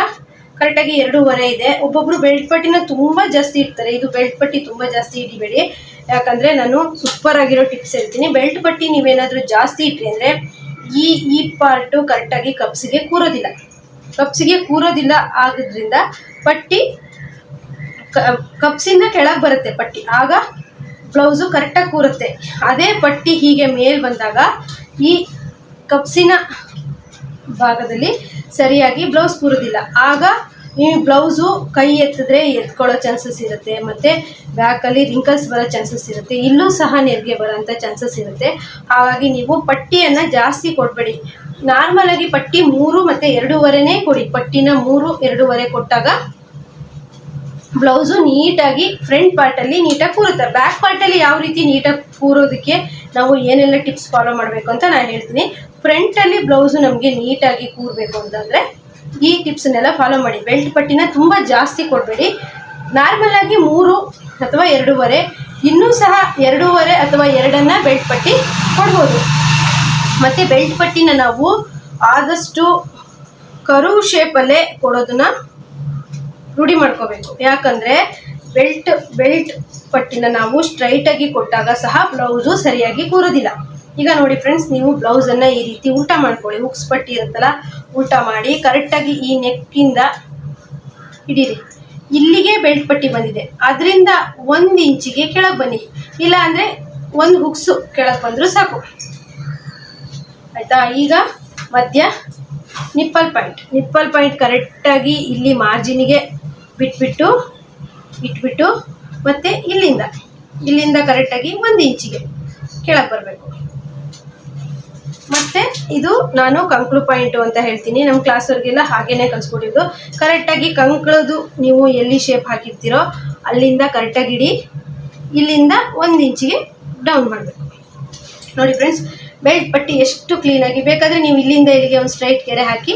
ಕರೆಕ್ಟಾಗಿ ಎರಡೂವರೆ ಇದೆ. ಒಬ್ಬೊಬ್ಬರು ಬೆಲ್ಟ್ ಪಟ್ಟಿನ ತುಂಬ ಜಾಸ್ತಿ ಇಡ್ತಾರೆ. ಇದು ಬೆಲ್ಟ್ ಪಟ್ಟಿ ತುಂಬ ಜಾಸ್ತಿ ಇಡಿಬೇಡಿ. ಯಾಕಂದರೆ ನಾನು ಸೂಪರ್ ಆಗಿರೋ ಟಿಪ್ಸ್ ಹೇಳ್ತೀನಿ. ಬೆಲ್ಟ್ ಪಟ್ಟಿ ನೀವೇನಾದರೂ ಜಾಸ್ತಿ ಇಟ್ರಿ ಅಂದರೆ ಈ ಈ ಪಾರ್ಟು ಕರೆಕ್ಟಾಗಿ ಕಪ್ಸಿಗೆ ಕೂರೋದಿಲ್ಲ. ಕಪ್ಸಿಗೆ ಕೂರೋದಿಲ್ಲ ಆಗೋದ್ರಿಂದ ಪಟ್ಟಿ ಕಪ್ಸಿಂದ ಕೆಳಗೆ ಬರುತ್ತೆ ಪಟ್ಟಿ. ಆಗ ಬ್ಲೌಸು ಕರೆಕ್ಟಾಗಿ ಕೂರುತ್ತೆ. ಅದೇ ಪಟ್ಟಿ ಹೀಗೆ ಮೇಲ್ ಬಂದಾಗ ಈ ಕಪ್ಸಿನ ಭಾಗದಲ್ಲಿ ಸರಿಯಾಗಿ ಬ್ಲೌಸ್ ಕೂರೋದಿಲ್ಲ ಆಗ ನೀವು ಬ್ಲೌಸು ಕೈ ಎತ್ತಿದ್ರೆ ಎತ್ಕೊಳ್ಳೋ ಚಾನ್ಸಸ್ ಇರುತ್ತೆ, ಮತ್ತು ಬ್ಯಾಕಲ್ಲಿ ರಿಂಕಲ್ಸ್ ಬರೋ ಚಾನ್ಸಸ್ ಇರುತ್ತೆ, ಇಲ್ಲೂ ಸಹ ನೆರಿಗೆ ಬರೋಂಥ ಚಾನ್ಸಸ್ ಇರುತ್ತೆ. ಹಾಗಾಗಿ ನೀವು ಪಟ್ಟಿಯನ್ನು ಜಾಸ್ತಿ ಕೊಡಬೇಡಿ. ನಾರ್ಮಲಾಗಿ ಪಟ್ಟಿ ಮೂರು ಮತ್ತು ಎರಡೂವರೆನೇ ಕೊಡಿ. ಪಟ್ಟಿನ ಮೂರು, ಎರಡೂವರೆ ಕೊಟ್ಟಾಗ ಬ್ಲೌಸು ನೀಟಾಗಿ ಫ್ರಂಟ್ ಪಾರ್ಟಲ್ಲಿ ನೀಟಾಗಿ ಕೂರುತ್ತೆ. ಬ್ಯಾಕ್ ಪಾರ್ಟಲ್ಲಿ ಯಾವ ರೀತಿ ನೀಟಾಗಿ ಕೂರೋದಕ್ಕೆ ನಾವು ಏನೆಲ್ಲ ಟಿಪ್ಸ್ ಫಾಲೋ ಮಾಡಬೇಕು ಅಂತ ನಾನು ಹೇಳ್ತೀನಿ. ಫ್ರಂಟಲ್ಲಿ ಬ್ಲೌಸು ನಮಗೆ ನೀಟಾಗಿ ಕೂರಬೇಕು ಅಂತಂದರೆ ಈ ಟಿಪ್ಸ್ನೆಲ್ಲ ಫಾಲೋ ಮಾಡಿ. ಬೆಲ್ಟ್ ಪಟ್ಟಿನ ತುಂಬ ಜಾಸ್ತಿ ಕೊಡಬೇಡಿ. ನಾರ್ಮಲಾಗಿ ಮೂರು ಅಥವಾ ಎರಡೂವರೆ, ಇನ್ನೂ ಸಹ ಎರಡೂವರೆ ಅಥವಾ ಎರಡನ್ನು ಬೆಲ್ಟ್ ಪಟ್ಟಿ ಕೊಡ್ಬೋದು. ಮತ್ತು ಬೆಲ್ಟ್ ಪಟ್ಟಿನ ನಾವು ಆದಷ್ಟು ಕರು ಶೇಪಲ್ಲೇ ಕೊಡೋದನ್ನ ರೂಢಿ ಮಾಡ್ಕೋಬೇಕು. ಯಾಕಂದರೆ ಬೆಲ್ಟ್ ಬೆಲ್ಟ್ ಪಟ್ಟಿನ ನಾವು ಸ್ಟ್ರೈಟಾಗಿ ಕೊಟ್ಟಾಗ ಸಹ ಬ್ಲೌಸು ಸರಿಯಾಗಿ ಕೂರೋದಿಲ್ಲ. ಈಗ ನೋಡಿ ಫ್ರೆಂಡ್ಸ್ ನೀವು ಬ್ಲೌಸನ್ನು ಈ ರೀತಿ ಊಟ ಮಾಡ್ಕೊಳ್ಳಿ. ಹುಕ್ಸ್ ಪಟ್ಟಿ ಇರುತ್ತಲ್ಲ ಊಟ ಮಾಡಿ ಕರೆಕ್ಟಾಗಿ ಈ ನೆಕ್ಕಿಂದ ಹಿಡೀರಿ. ಇಲ್ಲಿಗೆ ಬೆಲ್ಟ್ ಪಟ್ಟಿ ಬಂದಿದೆ. ಅದರಿಂದ ಒಂದು ಇಂಚಿಗೆ ಕೆಳಗೆ ಬನ್ನಿ. ಇಲ್ಲ ಅಂದರೆ ಒಂದು ಹುಕ್ಸ್ ಕೆಳಗೆ ಬಂದರೂ ಸಾಕು. ಆಯಿತಾ? ಈಗ ಮಧ್ಯ ನಿಪ್ಪಲ್ ಪಾಯಿಂಟ್ ನಿಪ್ಪಲ್ ಪಾಯಿಂಟ್ ಕರೆಕ್ಟಾಗಿ ಇಲ್ಲಿ ಮಾರ್ಜಿನಿಗೆ ಬಿಟ್ಬಿಟ್ಟು, ಇಟ್ಬಿಟ್ಟು ಮತ್ತು ಇಲ್ಲಿಂದ. ಇಲ್ಲಿಂದ ಕರೆಕ್ಟಾಗಿ ಒಂದು ಇಂಚಿಗೆ ಕೆಳಗೆ ಬರಬೇಕು. ಮತ್ತು ಇದು ನಾನು ಕಂಕ್ಳು ಪಾಯಿಂಟು ಅಂತ ಹೇಳ್ತೀನಿ. ನಮ್ಮ ಕ್ಲಾಸವ್ರಿಗೆಲ್ಲ ಹಾಗೇನೆ ಕಲಿಸ್ಕೊಟ್ಟಿದ್ದು. ಕರೆಕ್ಟಾಗಿ ಕಂಕ್ಳದು ನೀವು ಎಲ್ಲಿ ಶೇಪ್ ಹಾಕಿರ್ತೀರೋ ಅಲ್ಲಿಂದ ಕರೆಕ್ಟಾಗಿ ಇಡಿ. ಇಲ್ಲಿಂದ ಒಂದು ಇಂಚಿಗೆ ಡೌನ್ ಮಾಡಬೇಕು. ನೋಡಿ ಫ್ರೆಂಡ್ಸ್ ಬೆಲ್ಟ್ ಪಟ್ಟಿ ಎಷ್ಟು ಕ್ಲೀನಾಗಿ ಬೇಕಾದರೆ ನೀವು ಇಲ್ಲಿಂದ ಇಲ್ಲಿಗೆ ಒಂದು ಸ್ಟ್ರೈಟ್ ಕೆರೆ ಹಾಕಿ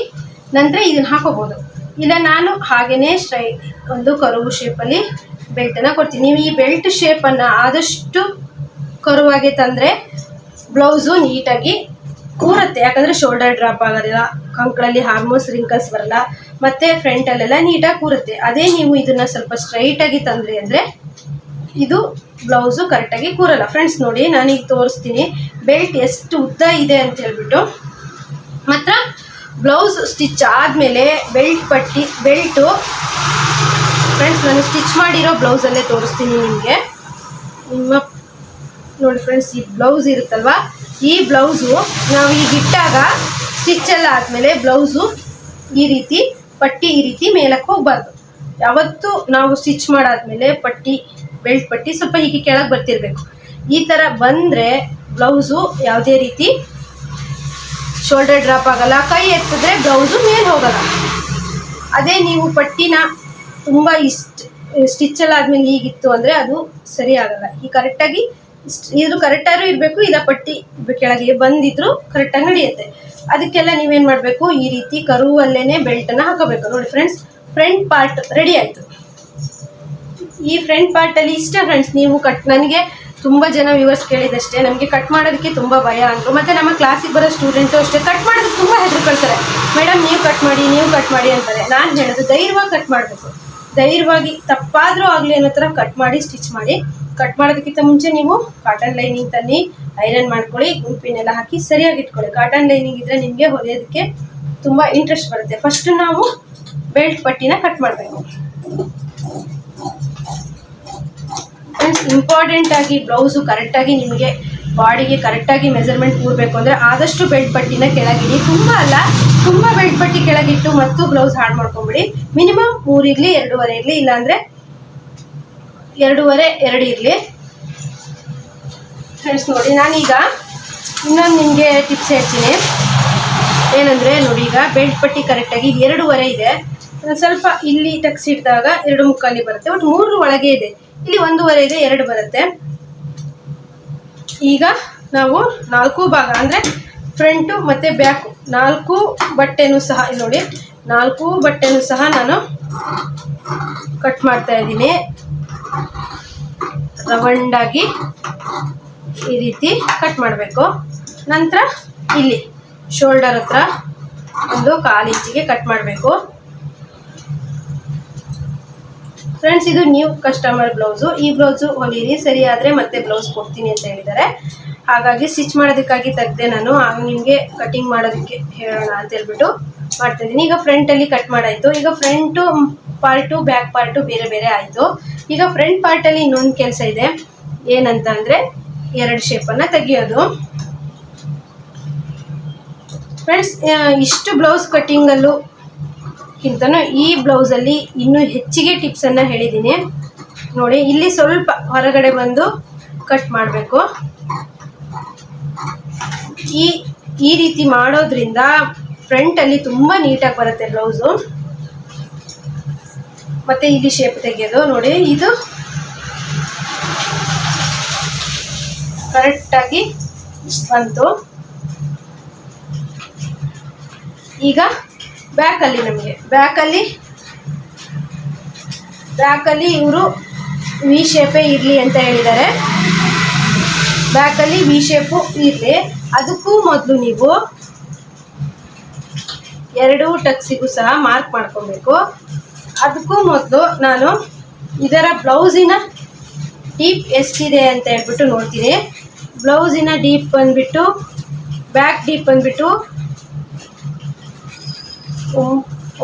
ನಂತರ ಇದನ್ನು ಹಾಕೋಬೋದು. ಇಲ್ಲ ನಾನು ಹಾಗೆಯೇ ಸ್ಟ್ರೈ ಒಂದು ಕರುವು ಶೇಪಲ್ಲಿ ಬೆಲ್ಟನ್ನು ಕೊಡ್ತೀನಿ. ನೀವು ಈ ಬೆಲ್ಟ್ ಶೇಪನ್ನು ಆದಷ್ಟು ಕರುವಾಗೆ ತಂದರೆ ಬ್ಲೌಸು ನೀಟಾಗಿ ಕೂರುತ್ತೆ, ಯಾಕಂದರೆ ಶೋಲ್ಡರ್ ಡ್ರಾಪ್ ಆಗೋದಿಲ್ಲ. ಕಂಕಳಲ್ಲಿ ಹಾರ್ಮೋನ್ಸ್ ರಿಂಕಲ್ಸ್ ಬರಲ್ಲ. ಮತ್ತು ಫ್ರಂಟಲ್ಲೆಲ್ಲ ನೀಟಾಗಿ ಕೂರುತ್ತೆ. ಅದೇ ನೀವು ಇದನ್ನು ಸ್ವಲ್ಪ ಸ್ಟ್ರೈಟಾಗಿ ತಂದ್ರಿ ಅಂದರೆ ಇದು ಬ್ಲೌಸು ಕರೆಕ್ಟಾಗಿ ಕೂರಲ್ಲ. ಫ್ರೆಂಡ್ಸ್ ನೋಡಿ, ನಾನೀಗ ತೋರಿಸ್ತೀನಿ. ಬೆಲ್ಟ್ ಎಷ್ಟು ಉದ್ದ ಇದೆ ಅಂತ ಹೇಳ್ಬಿಟ್ಟು. ಮಾತ್ರ ಬ್ಲೌಸ್ ಸ್ಟಿಚ್ ಆದಮೇಲೆ ಬೆಲ್ಟ್ ಪಟ್ಟಿ ಬೆಲ್ಟು ಫ್ರೆಂಡ್ಸ್ ನಾನು ಸ್ಟಿಚ್ ಮಾಡಿರೋ ಬ್ಲೌಸಲ್ಲೇ ತೋರಿಸ್ತೀನಿ ನಿಮಗೆ. ನೋಡಿ ಫ್ರೆಂಡ್ಸ್ ಈ ಬ್ಲೌಸ್ ಇರುತ್ತಲ್ವಾ? ಈ ಬ್ಲೌಸು ನಾವು ಈಗ ಇಟ್ಟಾಗ ಸ್ಟಿಚ್ ಎಲ್ಲ ಆದಮೇಲೆ ಬ್ಲೌಸು ಈ ರೀತಿ, ಪಟ್ಟಿ ಈ ರೀತಿ ಮೇಲಕ್ಕೆ ಹೋಗಬಾರ್ದು. ಯಾವತ್ತೂ ನಾವು ಸ್ಟಿಚ್ ಮಾಡಾದ್ಮೇಲೆ ಪಟ್ಟಿ ಬೆಲ್ಟ್ ಪಟ್ಟಿ ಸ್ವಲ್ಪ ಹೀಗೆ ಕೆಳಗೆ ಬರ್ತಿರ್ಬೇಕು. ಈ ಥರ ಬಂದರೆ ಬ್ಲೌಸು ಯಾವುದೇ ರೀತಿ ಶೋಲ್ಡರ್ ಡ್ರಾಪ್ ಆಗಲ್ಲ, ಕೈ ಎತ್ತಿದ್ರೆ ಬ್ಲೌಸು ಮೇಲೆ ಹೋಗಲ್ಲ. ಅದೇ ನೀವು ಪಟ್ಟಿನ ತುಂಬ ಇಷ್ಟ ಸ್ಟಿಚ್ ಎಲ್ಲ ಆದಮೇಲೆ ಹೀಗಿತ್ತು ಅಂದರೆ ಅದು ಸರಿ ಆಗಲ್ಲ. ಈ ಕರೆಕ್ಟಾಗಿ ಇದು ಕರೆಕ್ಟಾಗಿ ಇರಬೇಕು, ಇಲ್ಲ ಪಟ್ಟಿ ಕೆಳಗೆ ಬಂದಿದ್ರು ಕರೆಕ್ಟಾಗಿ ನಡೆಯುತ್ತೆ. ಅದಕ್ಕೆಲ್ಲ ನೀವೇನು ಮಾಡಬೇಕು, ಈ ರೀತಿ ಕರುವಲ್ಲೇನೆ ಬೆಲ್ಟನ್ನು ಹಾಕಬೇಕು. ನೋಡಿ ಫ್ರೆಂಡ್ಸ್ ಫ್ರಂಟ್ ಪಾರ್ಟ್ ರೆಡಿ ಆಯಿತು. ಈ ಫ್ರಂಟ್ ಪಾರ್ಟಲ್ಲಿ ಇಷ್ಟ ಫ್ರೆಂಡ್ಸ್ ನೀವು ಕಟ್ ನನಗೆ ತುಂಬ ಜನ ವ್ಯೂವರ್ಸ್ ಕೇಳಿದಷ್ಟೇ, ನಮಗೆ ಕಟ್ ಮಾಡೋದಕ್ಕೆ ತುಂಬ ಭಯ ಅಂದರು. ಮತ್ತು ನಮ್ಮ ಕ್ಲಾಸಿಗೆ ಬರೋ ಸ್ಟೂಡೆಂಟು ಅಷ್ಟೇ ಕಟ್ ಮಾಡೋದಕ್ಕೆ ತುಂಬ ಹೆದರ್ಕೊಳ್ತಾರೆ. ಮೇಡಮ್, ನೀವು ಕಟ್ ಮಾಡಿ, ನೀವು ಕಟ್ ಮಾಡಿ ಅಂತಾರೆ. ನಾನು ಹೇಳೋದು, ಧೈರ್ಯವಾಗಿ ಕಟ್ ಮಾಡಬೇಕು. ಧೈರ್ಯವಾಗಿ ತಪ್ಪಾದರೂ ಆಗಲಿ ಅನ್ನೋ ಥರ ಕಟ್ ಮಾಡಿ ಸ್ಟಿಚ್ ಮಾಡಿ ಕಟ್ ಮಾಡೋದಕ್ಕಿಂತ ಮುಂಚೆ ನೀವು ಕಾಟನ್ ಲೈನಿಂಗ್ ತನ್ನಿ ಐರನ್ ಮಾಡ್ಕೊಳ್ಳಿ ಗುಂಪಿನೆಲ್ಲ ಹಾಕಿ ಸರಿಯಾಗಿ ಇಟ್ಕೊಳ್ಳಿ. ಕಾಟನ್ ಲೈನಿಂಗ್ ಇದ್ದರೆ ನಿಮಗೆ ಹೊಲಿಯೋದಕ್ಕೆ ತುಂಬ ಇಂಟ್ರೆಸ್ಟ್ ಬರುತ್ತೆ. ಫಸ್ಟ್ ನಾವು ಬೆಲ್ಟ್ ಪಟ್ಟಿನ ಕಟ್ ಮಾಡಬೇಕು. ಫ್ರೆಂಡ್ಸ್ ಇಂಪಾರ್ಟೆಂಟ್ ಆಗಿ ಬ್ಲೌಸು ಕರೆಕ್ಟಾಗಿ ನಿಮಗೆ ಬಾಡಿಗೆ ಕರೆಕ್ಟಾಗಿ ಮೆಜರ್ಮೆಂಟ್ ಕೂರಬೇಕು ಅಂದರೆ ಆದಷ್ಟು ಬೆಲ್ಟ್ ಪಟ್ಟಿನ ಕೆಳಗಿಡಿ. ತುಂಬ ಅಲ್ಲ, ತುಂಬ ಬೆಲ್ಟ್ ಪಟ್ಟಿ ಕೆಳಗಿಟ್ಟು ಮತ್ತು ಬ್ಲೌಸ್ ಹಾಳು ಮಾಡ್ಕೊಂಬಿಡಿ. ಮಿನಿಮಮ್ ಮೂರು ಇರಲಿ, ಎರಡೂವರೆ ಇರಲಿ, ಇಲ್ಲಾಂದರೆ ಎರಡೂವರೆ, ಎರಡು ಇರಲಿ. ಫ್ರೆಂಡ್ಸ್ ನೋಡಿ, ನಾನೀಗ ಇನ್ನೊಂದು ನಿಮಗೆ ಟಿಪ್ಸ್ ಹೇಳ್ತೀನಿ. ಏನಂದರೆ, ನೋಡಿ, ಈಗ ಬೆಲ್ಟ್ ಪಟ್ಟಿ ಕರೆಕ್ಟಾಗಿ ಎರಡೂವರೆ ಇದೆ. ಸ್ವಲ್ಪ ಇಲ್ಲಿ ಟಕ್ಸ್ ಇಟ್ಟಾಗ ಎರಡು ಮುಕ್ಕಾಲಿ ಬರುತ್ತೆ, ಬಟ್ ಮೂರು ಒಳಗೆ ಇದೆ. ಇಲ್ಲಿ ಒಂದೂವರೆ ಇದೆ, ಎರಡು ಬರುತ್ತೆ. ಈಗ ನಾವು ನಾಲ್ಕು ಭಾಗ, ಅಂದರೆ ಫ್ರಂಟು ಮತ್ತು ಬ್ಯಾಕು ನಾಲ್ಕು ಬಟ್ಟೆನೂ ಸಹ ನೋಡಿ. ನಾಲ್ಕು ಬಟ್ಟೆನೂ ಸಹ ನಾನು ಕಟ್ ಮಾಡ್ತಾ ಇದ್ದೀನಿ. ರವಂಡಾಗಿ ಈ ರೀತಿ ಕಟ್ ಮಾಡಬೇಕು. ನಂತರ ಇಲ್ಲಿ ಶೋಲ್ಡರ್ ಹತ್ರ ಒಂದು ಕಾಲು ಇಂಚಿಗೆ ಕಟ್ ಮಾಡಬೇಕು. ಫ್ರೆಂಡ್ಸ್ ಇದು ನ್ಯೂ ಕಸ್ಟಮರ್ ಬ್ಲೌಸು ಈ ಬ್ಲೌಸು ಹೊಲೀರಿ, ಸರಿ ಆದರೆ ಮತ್ತೆ ಬ್ಲೌಸ್ ಕೊಡ್ತೀನಿ ಅಂತ ಹೇಳಿದ್ದಾರೆ. ಹಾಗಾಗಿ ಸ್ಟಿಚ್ ಮಾಡೋದಕ್ಕಾಗಿ ತೆಗೆದೆ ನಾನು. ಆಗ ನಿಮಗೆ ಕಟಿಂಗ್ ಮಾಡೋದಕ್ಕೆ ಹೇಳೋಣ ಅಂತ ಹೇಳ್ಬಿಟ್ಟು ಮಾಡ್ತಾ ಇದ್ದೀನಿ. ಈಗ ಫ್ರಂಟಲ್ಲಿ ಕಟ್ ಮಾಡಾಯಿತು. ಈಗ ಫ್ರಂಟು ಪಾರ್ಟು ಬ್ಯಾಕ್ ಪಾರ್ಟು ಬೇರೆ ಬೇರೆ ಆಯಿತು. ಈಗ ಫ್ರಂಟ್ ಪಾರ್ಟಲ್ಲಿ ಇನ್ನೊಂದು ಕೆಲಸ ಇದೆ. ಏನಂತ ಅಂದರೆ ಎರಡು ಶೇಪನ್ನು ತೆಗಿಯೋದು. ಫ್ರೆಂಡ್ಸ್ ಇಷ್ಟು ಬ್ಲೌಸ್ ಕಟ್ಟಿಂಗಲ್ಲೂ ಕಿಂತನೂ ಈ ಬ್ಲೌಸಲ್ಲಿ ಇನ್ನೂ ಹೆಚ್ಚಿಗೆ ಟಿಪ್ಸನ್ನು ಹೇಳಿದ್ದೀನಿ ನೋಡಿ, ಇಲ್ಲಿ ಸ್ವಲ್ಪ ಹೊರಗಡೆ ಬಂದು ಕಟ್ ಮಾಡಬೇಕು. ಈ ಈ ರೀತಿ ಮಾಡೋದ್ರಿಂದ ಫ್ರಂಟಲ್ಲಿ ತುಂಬ ನೀಟಾಗಿ ಬರುತ್ತೆ ಬ್ಲೌಸು. ಮತ್ತು ಇಲ್ಲಿ ಶೇಪ್ ತೆಗೆಯೋದು. ನೋಡಿ, ಇದು ಕರೆಕ್ಟಾಗಿ ಬಂತು. ಈಗ ಬ್ಯಾಕಲ್ಲಿ ನಮಗೆ. ಬ್ಯಾಕಲ್ಲಿ? ಬ್ಯಾಕಲ್ಲಿ ಇವರು ವಿ ಶೇಪೇ ಇರಲಿ ಅಂತ ಹೇಳಿದ್ದಾರೆ. ಬ್ಯಾಕಲ್ಲಿ ವಿ ಶೇಪು ಇರಲಿ. ಅದಕ್ಕೂ ಮೊದಲು ನೀವು ಎರಡು ಟಕ್ಸಿಗೂ ಸಹ ಮಾರ್ಕ್ ಮಾಡ್ಕೊಬೇಕು. ಅದಕ್ಕೂ ಮೊದಲು ನಾನು ಇದರ ಬ್ಲೌಸಿನ ಡೀಪ್ ಎಷ್ಟಿದೆ ಅಂತ ಹೇಳ್ಬಿಟ್ಟು ನೋಡ್ತೀನಿ. ಬ್ಲೌಸಿನ ಡೀಪ್ ಬಂದುಬಿಟ್ಟು ಬ್ಯಾಕ್ ಡೀಪ್ ಬಂದುಬಿಟ್ಟು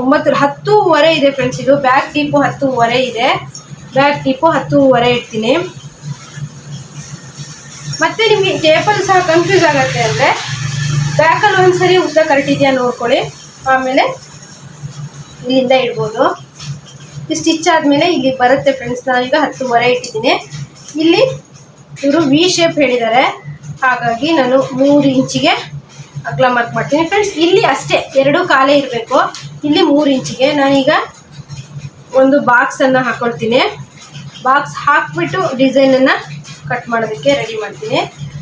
ಒಂಬತ್ತು ಹತ್ತೂವರೆ ಇದೆ ಫ್ರೆಂಡ್ಸ್ ಇದು ಬ್ಯಾಕ್ ಟೀಪು ಹತ್ತೂವರೆ ಇದೆ. ಬ್ಯಾಕ್ ಟೀಪು ಹತ್ತೂವರೆ ಇಡ್ತೀನಿ. ಮತ್ತೆ ನಿಮಗೆ ಟೇಪಲ್ ಸಹ ಕನ್ಫ್ಯೂಸ್ ಆಗುತ್ತೆ ಅಂದರೆ ಬ್ಯಾಕಲ್ಲಿ ಒಂದ್ಸರಿ ಉದ್ದ ಕರೆಕ್ಟಿದೆಯಾ ನೋಡ್ಕೊಳ್ಳಿ. ಆಮೇಲೆ ಇಲ್ಲಿಂದ ಇಡ್ಬೋದು. ಈ ಸ್ಟಿಚ್ ಆದಮೇಲೆ ಇಲ್ಲಿ ಬರುತ್ತೆ ಫ್ರೆಂಡ್ಸ್ ನಾನೀಗ ಹತ್ತೂವರೆ ಇಟ್ಟಿದ್ದೀನಿ. ಇಲ್ಲಿ ಇವರು ವಿ ಶೇಪ್ ಹೇಳಿದ್ದಾರೆ. ಹಾಗಾಗಿ ನಾನು ಮೂರು ಇಂಚಿಗೆ ಅಗಲ ಮಾರ್ಕ್ ಮಾಡ್ತೀನಿ. ಫ್ರೆಂಡ್ಸ್ ಇಲ್ಲಿ ಅಷ್ಟೇ, ಎರಡು ಕಾಲೇ ಇರಬೇಕು. ಇಲ್ಲಿ ಮೂರು ಇಂಚಿಗೆ. ನಾನೀಗ ಒಂದು ಬಾಕ್ಸನ್ನು ಹಾಕೊಳ್ತೀನಿ. ಬಾಕ್ಸ್ ಹಾಕ್ಬಿಟ್ಟು ಡಿಸೈನನ್ನು ಕಟ್ ಮಾಡೋದಕ್ಕೆ ರೆಡಿ ಮಾಡ್ತೀನಿ.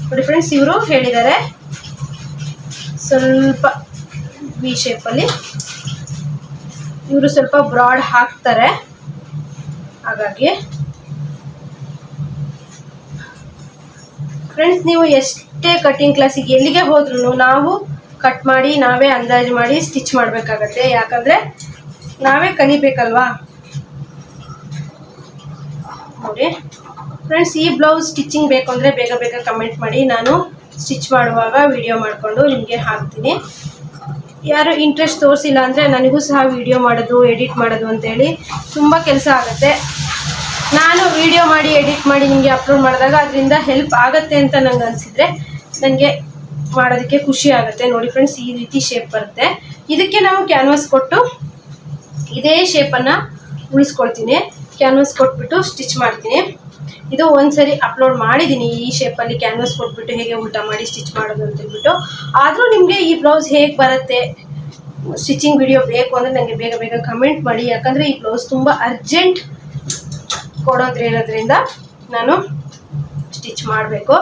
ನೋಡಿ ಫ್ರೆಂಡ್ಸ್ ಇವರು ಹೇಳಿದ್ದಾರೆ. ಸ್ವಲ್ಪ ವಿ ಶೇಪಲ್ಲಿ ಇವರು ಸ್ವಲ್ಪ ಬ್ರಾಡ್ ಹಾಕ್ತಾರೆ. ಹಾಗಾಗಿ. ಫ್ರೆಂಡ್ಸ್ ನೀವು ಎಷ್ಟೇ ಕಟ್ಟಿಂಗ್ ಕ್ಲಾಸಿಗೆ ಎಲ್ಲಿಗೆ ಹೋದ್ರೂ ನಾವು ಕಟ್ ಮಾಡಿ, ನಾವೇ ಅಂದಾಜು ಮಾಡಿ ಸ್ಟಿಚ್ ಮಾಡಬೇಕಾಗತ್ತೆ. ಯಾಕಂದರೆ ನಾವೇ ಕಲಿಬೇಕಲ್ವಾ? ನೋಡಿ. ಫ್ರೆಂಡ್ಸ್ ಈ ಬ್ಲೌಸ್ ಸ್ಟಿಚಿಂಗ್ ಬೇಕು ಅಂದರೆ ಬೇಗ ಬೇಗ ಕಮೆಂಟ್ ಮಾಡಿ. ನಾನು ಸ್ಟಿಚ್ ಮಾಡುವಾಗ ವಿಡಿಯೋ ಮಾಡಿಕೊಂಡು ನಿಮಗೆ ಹಾಕ್ತೀನಿ. ಯಾರು ಇಂಟ್ರೆಸ್ಟ್ ತೋರಿಸಿಲ್ಲ ಅಂದರೆ ನನಗೂ ಸಹ ವಿಡಿಯೋ ಮಾಡೋದು ಎಡಿಟ್ ಮಾಡೋದು ಅಂತೇಳಿ ತುಂಬ ಕೆಲಸ ಆಗುತ್ತೆ. ನಾನು ವಿಡಿಯೋ ಮಾಡಿ ಎಡಿಟ್ ಮಾಡಿ ನಿಮಗೆ ಅಪ್ಲೋಡ್ ಮಾಡಿದಾಗ ಅದರಿಂದ ಹೆಲ್ಪ್ ಆಗುತ್ತೆ ಅಂತ ನಂಗೆ ಅನಿಸಿದರೆ ನನಗೆ ಮಾಡೋದಕ್ಕೆ ಖುಷಿ ಆಗುತ್ತೆ. ನೋಡಿ ಫ್ರೆಂಡ್ಸ್ ಈ ರೀತಿ ಶೇಪ್ ಬರುತ್ತೆ. ಇದಕ್ಕೆ ನಾವು ಕ್ಯಾನ್ವಾಸ್ ಕೊಟ್ಟು ಇದೇ ಶೇಪನ್ನು ಉಳಿಸ್ಕೊಳ್ತೀನಿ. ಕ್ಯಾನ್ವಾಸ್ ಕೊಟ್ಬಿಟ್ಟು ಸ್ಟಿಚ್ ಮಾಡ್ತೀನಿ. ಇದು ಒಂದ್ಸರಿ ಅಪ್ಲೋಡ್ ಮಾಡಿದ್ದೀನಿ ಈ ಶೇಪಲ್ಲಿ ಕ್ಯಾನ್ವಾಸ್ ಕೊಟ್ಬಿಟ್ಟು ಹೇಗೆ ಊಟ ಮಾಡಿ ಸ್ಟಿಚ್ ಮಾಡೋದು ಅಂತ ಹೇಳ್ಬಿಟ್ಟು. ಆದರೂ ನಿಮಗೆ ಈ ಬ್ಲೌಸ್ ಹೇಗೆ ಬರುತ್ತೆ? ಸ್ಟಿಚಿಂಗ್ ವಿಡಿಯೋ ಬೇಕು ಅಂದರೆ ನನಗೆ ಬೇಗ ಬೇಗ ಕಮೆಂಟ್ ಮಾಡಿ. ಯಾಕಂದರೆ ಈ ಬ್ಲೌಸ್ ತುಂಬ ಅರ್ಜೆಂಟ್ ಕೊಡೋದ್ರಿರೋದ್ರಿಂದ ನಾನು ಸ್ಟಿಚ್ ಮಾಡಬೇಕು.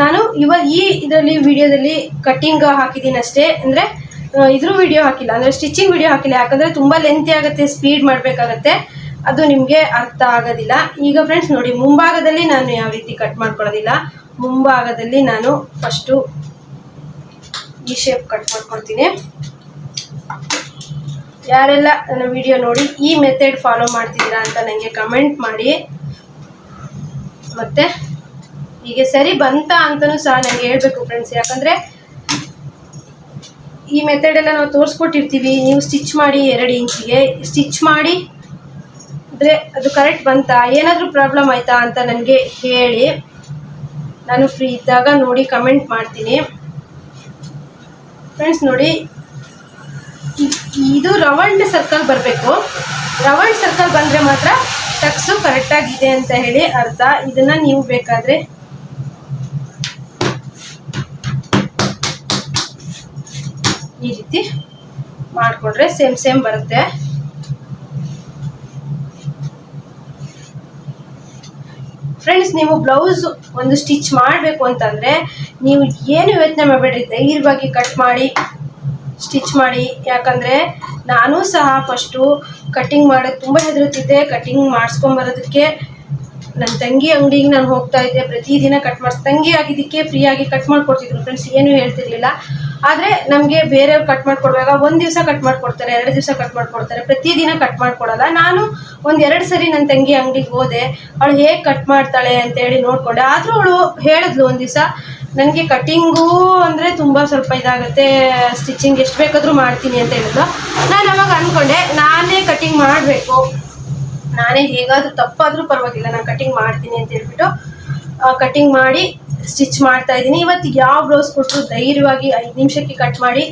ನಾನು ಇವಾಗ ಈ ಇದರಲ್ಲಿ ವಿಡಿಯೋದಲ್ಲಿ ಕಟ್ಟಿಂಗ್ ಹಾಕಿದ್ದೀನಿ ಅಷ್ಟೇ. ಅಂದರೆ ಇದ್ರ ವಿಡಿಯೋ ಹಾಕಿಲ್ಲ. ಅಂದರೆ ಸ್ಟಿಚಿಂಗ್ ವಿಡಿಯೋ ಹಾಕಿಲ್ಲ. ಯಾಕಂದರೆ ತುಂಬ ಲೆಂತಿ ಆಗುತ್ತೆ ಸ್ಪೀಡ್ ಮಾಡಬೇಕಾಗತ್ತೆ. ಅದು ನಿಮಗೆ ಅರ್ಥ ಆಗೋದಿಲ್ಲ. ಈಗ ಫ್ರೆಂಡ್ಸ್ ನೋಡಿ, ಮುಂಭಾಗದಲ್ಲಿ ನಾನು ಯಾವ ರೀತಿ ಕಟ್ ಮಾಡ್ಕೊಳ್ಳೋದಿಲ್ಲ. ಮುಂಭಾಗದಲ್ಲಿ ನಾನು ಫಸ್ಟು ಈ ಶೇಪ್ ಕಟ್ ಮಾಡ್ಕೊಳ್ತೀನಿ. ಯಾರೆಲ್ಲ ನನ್ನ ವಿಡಿಯೋ ನೋಡಿ ಈ ಮೆಥಡ್ ಫಾಲೋ ಮಾಡ್ತಿದ್ದೀರಾ ಅಂತ ನನಗೆ ಕಮೆಂಟ್ ಮಾಡಿ. ಮತ್ತೆ ಹೀಗೆ ಸರಿ ಬಂತ ಅಂತಲೂ ಸಹ ನನಗೆ ಹೇಳಬೇಕು ಫ್ರೆಂಡ್ಸ್ ಯಾಕಂದರೆ ಈ ಮೆಥಡ್ ಎಲ್ಲ ನಾವು ತೋರಿಸ್ಕೊಟ್ಟಿರ್ತೀವಿ. ನೀವು ಸ್ಟಿಚ್ ಮಾಡಿ ಎರಡು ಇಂಚಿಗೆ ಸ್ಟಿಚ್ ಮಾಡಿ, ಅಂದರೆ ಅದು ಕರೆಕ್ಟ್ ಬಂತಾ, ಏನಾದರೂ ಪ್ರಾಬ್ಲಮ್ ಆಯಿತಾ ಅಂತ ನನಗೆ ಹೇಳಿ. ನಾನು ಫ್ರೀ ಇದ್ದಾಗ ನೋಡಿ ಕಮೆಂಟ್ ಮಾಡ್ತೀನಿ. ಫ್ರೆಂಡ್ಸ್ ನೋಡಿ ಇದು ರೌಂಡ್ ಸರ್ಕಲ್ ಬರಬೇಕು. ರೌಂಡ್ ಸರ್ಕಲ್ ಬಂದರೆ ಮಾತ್ರ ಟಕ್ಸು ಕರೆಕ್ಟಾಗಿದೆ ಅಂತ ಹೇಳಿ ಅರ್ಥ. ಇದನ್ನು ನೀವು ಬೇಕಾದರೆ ಈ ರೀತಿ ಮಾಡಿಕೊಂಡ್ರೆ ಸೇಮ್ ಸೇಮ್ ಬರುತ್ತೆ. ಫ್ರೆಂಡ್ಸ್ ನೀವು ಬ್ಲೌಸ್ ಒಂದು ಸ್ಟಿಚ್ ಮಾಡಬೇಕು ಅಂತಂದರೆ ನೀವು ಏನು ಯೋಚನೆ ಮಾಡಬೇಡ್ರಿ? ಧೈರ್ಯವಾಗಿ ಕಟ್ ಮಾಡಿ ಸ್ಟಿಚ್ ಮಾಡಿ. ಯಾಕಂದರೆ ನಾನು ಸಹ ಫಸ್ಟು ಕಟ್ಟಿಂಗ್ ಮಾಡೋದು ತುಂಬ ಹೆದರುತ್ತಿದ್ದೆ. ಕಟ್ಟಿಂಗ್ ಮಾಡಿಸ್ಕೊಂಬರೋದಕ್ಕೆ ನನ್ನ ತಂಗಿ ಅಂಗಡಿಗೆ ನಾನು ಹೋಗ್ತಾ ಇದ್ದೆ, ಪ್ರತಿದಿನ ಕಟ್ ಮಾಡಿಸ್, ತಂಗಿ ಆಗಿದ್ದಕ್ಕೆ ಫ್ರೀಯಾಗಿ ಕಟ್ ಮಾಡಿಕೊಡ್ತಿದ್ರು. ಫ್ರೆಂಡ್ಸ್ ಏನೂ ಹೇಳ್ತಿರ್ಲಿಲ್ಲ. ಆದರೆ ನಮಗೆ ಬೇರೆಯವ್ರು ಕಟ್ ಮಾಡಿಕೊಡುವಾಗ ಒಂದು ದಿವಸ ಕಟ್ ಮಾಡಿಕೊಡ್ತಾರೆ, ಎರಡು ದಿವಸ ಕಟ್ ಮಾಡಿಕೊಡ್ತಾರೆ, ಪ್ರತಿದಿನ ಕಟ್ ಮಾಡಿಕೊಡಲ್ಲ. ನಾನು ಒಂದು ಎರಡು ಸರಿ ನನ್ನ ತಂಗಿ ಅಂಗಡಿಗೆ ಹೋದೆ. ಅವಳು ಹೇಗೆ ಕಟ್ ಮಾಡ್ತಾಳೆ ಅಂತೇಳಿ ನೋಡಿಕೊಂಡೆ. ಆದರೂ ಅವಳು ಹೇಳಿದ್ಲು ಒಂದು ದಿವಸ, ನನಗೆ ಕಟ್ಟಿಂಗು ಅಂದರೆ ತುಂಬ ಸ್ವಲ್ಪ ಇದಾಗುತ್ತೆ ಸ್ಟಿಚಿಂಗ್ ಎಷ್ಟು ಬೇಕಾದರೂ ಮಾಡ್ತೀನಿ ಅಂತ ಹೇಳಿದ್ಲು. ನಾನು ಅವಾಗ ಅಂದ್ಕೊಂಡೆ ನಾನೇ ಕಟಿಂಗ್ ಮಾಡಬೇಕು. ನಾನೇ ಹೇಗಾದರೂ ತಪ್ಪಾದರೂ ಪರವಾಗಿಲ್ಲ, ನಾನು ಕಟಿಂಗ್ ಮಾಡ್ತೀನಿ ಅಂತ ಹೇಳ್ಬಿಟ್ಟು ಕಟಿಂಗ್ ಮಾಡಿ ಸ್ಟಿಚ್ ಮಾಡ್ತಾ ಇದ್ದೀನಿ. ಇವತ್ತು ಯಾವ ಬ್ಲೌಸ್ ಕೊಟ್ಟರು ಧೈರ್ಯವಾಗಿ ಐದು ನಿಮಿಷಕ್ಕೆ ಕಟ್ ಮಾಡಿ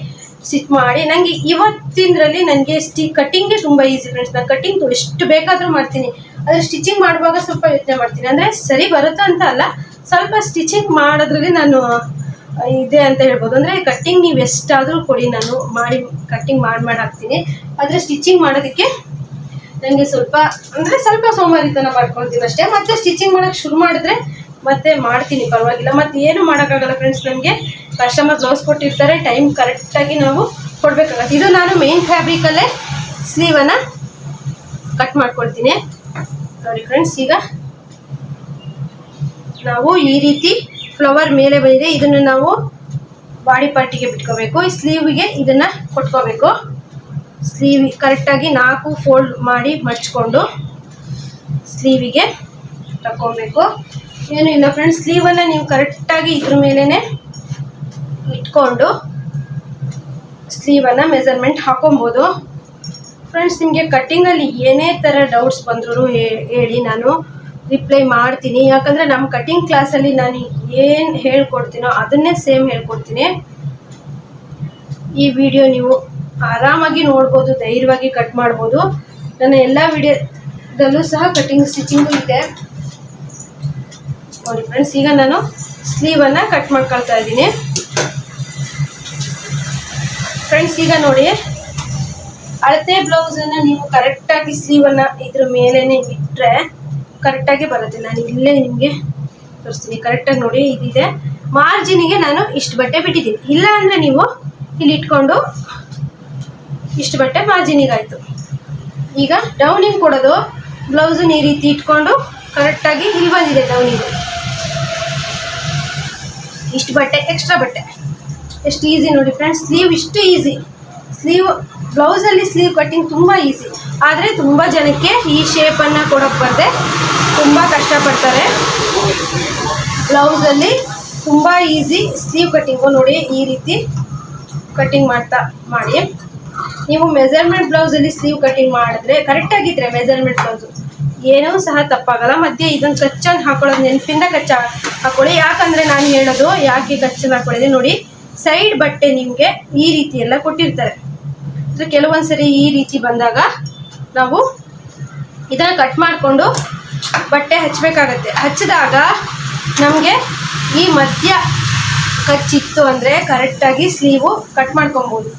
ಸ್ಟಿಚ್ ಮಾಡಿ ನನಗೆ ಇವತ್ತಿನರಲ್ಲಿ ನನಗೆ ಸ್ಟಿ ಕಟ್ಟಿಂಗೇ ತುಂಬ ಈಸಿ ಫ್ರೆಂಡ್ಸ್ ನಾನು ಕಟಿಂಗ್ ಎಷ್ಟು ಬೇಕಾದರೂ ಮಾಡ್ತೀನಿ. ಆದರೆ ಸ್ಟಿಚಿಂಗ್ ಮಾಡುವಾಗ ಸ್ವಲ್ಪ ಯೋಚನೆ ಮಾಡ್ತೀನಿ. ಅಂದರೆ ಸರಿ ಬರುತ್ತಾ ಅಂತ ಅಲ್ಲ, ಸ್ವಲ್ಪ ಸ್ಟಿಚಿಂಗ್ ಮಾಡೋದ್ರಲ್ಲಿ ನಾನು ಇದೆ ಅಂತ ಹೇಳ್ಬೋದು. ಅಂದರೆ ಕಟ್ಟಿಂಗ್ ನೀವು ಎಷ್ಟಾದರೂ ಕೊಡಿ, ನಾನು ಮಾಡಿ ಕಟ್ಟಿಂಗ್ ಮಾಡಿ ಮಾಡಿ ಹಾಕ್ತೀನಿ. ಆದರೆ ಸ್ಟಿಚಿಂಗ್ ಮಾಡೋದಕ್ಕೆ ನನಗೆ ಸ್ವಲ್ಪ, ಅಂದರೆ ಸ್ವಲ್ಪ ಸೋಮಾರಿತನ ಮಾಡ್ಕೊಳ್ತೀನಿ ಅಷ್ಟೇ. ಮತ್ತೆ ಸ್ಟಿಚಿಂಗ್ ಮಾಡೋಕ್ಕೆ ಶುರು ಮಾಡಿದ್ರೆ ಮತ್ತೆ ಮಾಡ್ತೀನಿ, ಪರವಾಗಿಲ್ಲ. ಮತ್ತೆ ಏನು ಮಾಡೋಕ್ಕಾಗಲ್ಲ ಫ್ರೆಂಡ್ಸ್ ನಮಗೆ. ಕಸ್ಟಮರ್ ಬ್ಲೌಸ್ ಕೊಟ್ಟಿರ್ತಾರೆ ಟೈಮ್ ಕರೆಕ್ಟಾಗಿ ನಾವು ಕೊಡಬೇಕಾಗತ್ತೆ. ಇದು ನಾನು ಮೇನ್ ಫ್ಯಾಬ್ರಿಕಲ್ಲೇ ಸ್ಲೀವನ್ನು ಕಟ್ ಮಾಡ್ಕೊಳ್ತೀನಿ. ನೋಡಿ ಫ್ರೆಂಡ್ಸ್ ಈಗ ನಾವು ಈ ರೀತಿ ಫ್ಲವರ್ ಮೇಲೆ ಬಂದಿದೆ. ಇದನ್ನು ನಾವು ಬಾಡಿ ಪಾರ್ಟಿಗೆ ಬಿಟ್ಕೋಬೇಕು. ಈ ಸ್ಲೀವ್ಗೆ ಇದನ್ನು ಕೊಟ್ಕೋಬೇಕು. ಸ್ಲೀವ್ ಕರೆಕ್ಟಾಗಿ ನಾಲ್ಕು ಫೋಲ್ಡ್ ಮಾಡಿ ಮಡ್ಚ್ಕೊಂಡು ಸ್ಲೀವಿಗೆ ತಗೊಬೇಕು ಏನು ಇಲ್ಲ ಫ್ರೆಂಡ್ಸ್ ಸ್ಲೀವನ್ನು ನೀವು ಕರೆಕ್ಟಾಗಿ ಇದ್ರ ಮೇಲೇ ಇಟ್ಕೊಂಡು ಸ್ಲೀವನ್ನು ಮೆಸರ್ಮೆಂಟ್ ಹಾಕೊಬೋದು. ಫ್ರೆಂಡ್ಸ್ ನಿಮಗೆ ಕಟ್ಟಿಂಗಲ್ಲಿ ಏನೇ ಥರ ಡೌಟ್ಸ್ ಬಂದರೂ ಹೇಳಿ ನಾನು ರಿಪ್ಲೈ ಮಾಡ್ತೀನಿ. ಯಾಕಂದರೆ ನಮ್ಮ ಕಟ್ಟಿಂಗ್ ಕ್ಲಾಸಲ್ಲಿ ನಾನು ಏನು ಹೇಳ್ಕೊಡ್ತೀನೋ ಅದನ್ನೇ ಸೇಮ್ ಹೇಳ್ಕೊಡ್ತೀನಿ. ಈ ವಿಡಿಯೋ ನೀವು ಆರಾಮಾಗಿ ನೋಡ್ಬೋದು, ಧೈರ್ಯವಾಗಿ ಕಟ್ ಮಾಡ್ಬೋದು. ನನ್ನ ಎಲ್ಲ ವಿಡಿಯೋದಲ್ಲೂ ಸಹ ಕಟಿಂಗ್ ಸ್ಟಿಚಿಂಗು ಇದೆ. ನೋಡಿ ಫ್ರೆಂಡ್ಸ್ ಈಗ ನಾನು ಸ್ಲೀವನ್ನು ಕಟ್ ಮಾಡ್ಕೊಳ್ತಾ ಇದ್ದೀನಿ. ಫ್ರೆಂಡ್ಸ್ ಈಗ ನೋಡಿ, ಅಳತೆ ಬ್ಲೌಸನ್ನು ನೀವು ಕರೆಕ್ಟಾಗಿ ಸ್ಲೀವನ್ನು ಇದ್ರ ಮೇಲೇ ಇಟ್ಟರೆ ಕರೆಕ್ಟಾಗಿ ಬರುತ್ತೆ. ನಾನು ಇಲ್ಲೇ ನಿಮಗೆ ತೋರಿಸ್ತೀನಿ. ಕರೆಕ್ಟಾಗಿ ನೋಡಿ, ಇದಿದೆ. ಮಾರ್ಜಿನಿಗೆ ನಾನು ಇಷ್ಟು ಬಟ್ಟೆ ಬಿಟ್ಟಿದ್ದೀನಿ. ಇಲ್ಲ ಅಂದರೆ ನೀವು ಇಲ್ಲಿ ಇಟ್ಕೊಂಡು ಇಷ್ಟು ಬಟ್ಟೆ ಮಾರ್ಜಿನಿಗಾಯಿತು ಈಗ ಡೌನಿಂಗ್ ಕೊಡೋದು ಬ್ಲೌಸನ್ನ ಈ ರೀತಿ ಇಟ್ಕೊಂಡು ಕರೆಕ್ಟಾಗಿ ಇಲ್ಲಿ ಬಂದಿದೆ ಡೌನಿಂಗ್. ಇಷ್ಟು ಬಟ್ಟೆ ಎಕ್ಸ್ಟ್ರಾ ಬಟ್ಟೆ. ಎಷ್ಟು ಈಸಿ ನೋಡಿ ಫ್ರೆಂಡ್ಸ್ ಸ್ಲೀವ್ ಇಷ್ಟು ಈಸಿ ಸ್ಲೀವ್ ಬ್ಲೌಸಲ್ಲಿ ಸ್ಲೀವ್ ಕಟ್ಟಿಂಗ್ ತುಂಬ ಈಸಿ ಆದರೆ ತುಂಬ ಜನಕ್ಕೆ ಈ ಶೇಪನ್ನು ಕೊಡೋಕ್ಕೆ ಬರದೆ ತುಂಬ ಕಷ್ಟಪಡ್ತಾರೆ. ಬ್ಲೌಸಲ್ಲಿ ತುಂಬ ಈಸಿ ಸ್ಲೀವ್ ಕಟ್ಟಿಂಗು ನೋಡಿ ಈ ರೀತಿ ಕಟ್ಟಿಂಗ್ ಮಾಡ್ತಾ, ಮಾಡಿ. ನೀವು ಮೆಜರ್ಮೆಂಟ್ ಬ್ಲೌಸಲ್ಲಿ ಸ್ಲೀವ್ ಕಟಿಂಗ್ ಮಾಡಿದ್ರೆ ಕರೆಕ್ಟಾಗಿದ್ದರೆ ಮೆಜರ್ಮೆಂಟ್ ಬ್ಲೌಸು ಏನೂ ಸಹ ತಪ್ಪಾಗಲ್ಲ. ಮಧ್ಯೆ ಇದನ್ನು ಕಚ್ಚನ್ ಹಾಕೊಳ್ಳೋದು ನೆನಪಿಂದ ಕಚ್ಚ ಹಾಕೊಳ್ಳಿ. ಯಾಕಂದರೆ ನಾನು ಹೇಳೋದು ಯಾಕೆ ಕಚ್ಚನ್ ಹಾಕೊಳ್ಳಿದೆ ನೋಡಿ. ಸೈಡ್ ಬಟ್ಟೆ ನಿಮಗೆ ಈ ರೀತಿ ಎಲ್ಲ ಕೊಟ್ಟಿರ್ತಾರೆ. ಅಂದರೆ ಕೆಲವೊಂದು ಸರಿ ಈ ರೀತಿ ಬಂದಾಗ ನಾವು ಇದನ್ನು ಕಟ್ ಮಾಡಿಕೊಂಡು ಬಟ್ಟೆ ಹಚ್ಚಬೇಕಾಗತ್ತೆ ಹಚ್ಚಿದಾಗ ನಮಗೆ ಈ ಮಧ್ಯ ಕಚ್ಚಿತ್ತು ಅಂದರೆ ಕರೆಕ್ಟಾಗಿ ಸ್ಲೀವು ಕಟ್ ಮಾಡ್ಕೊಬೋದು.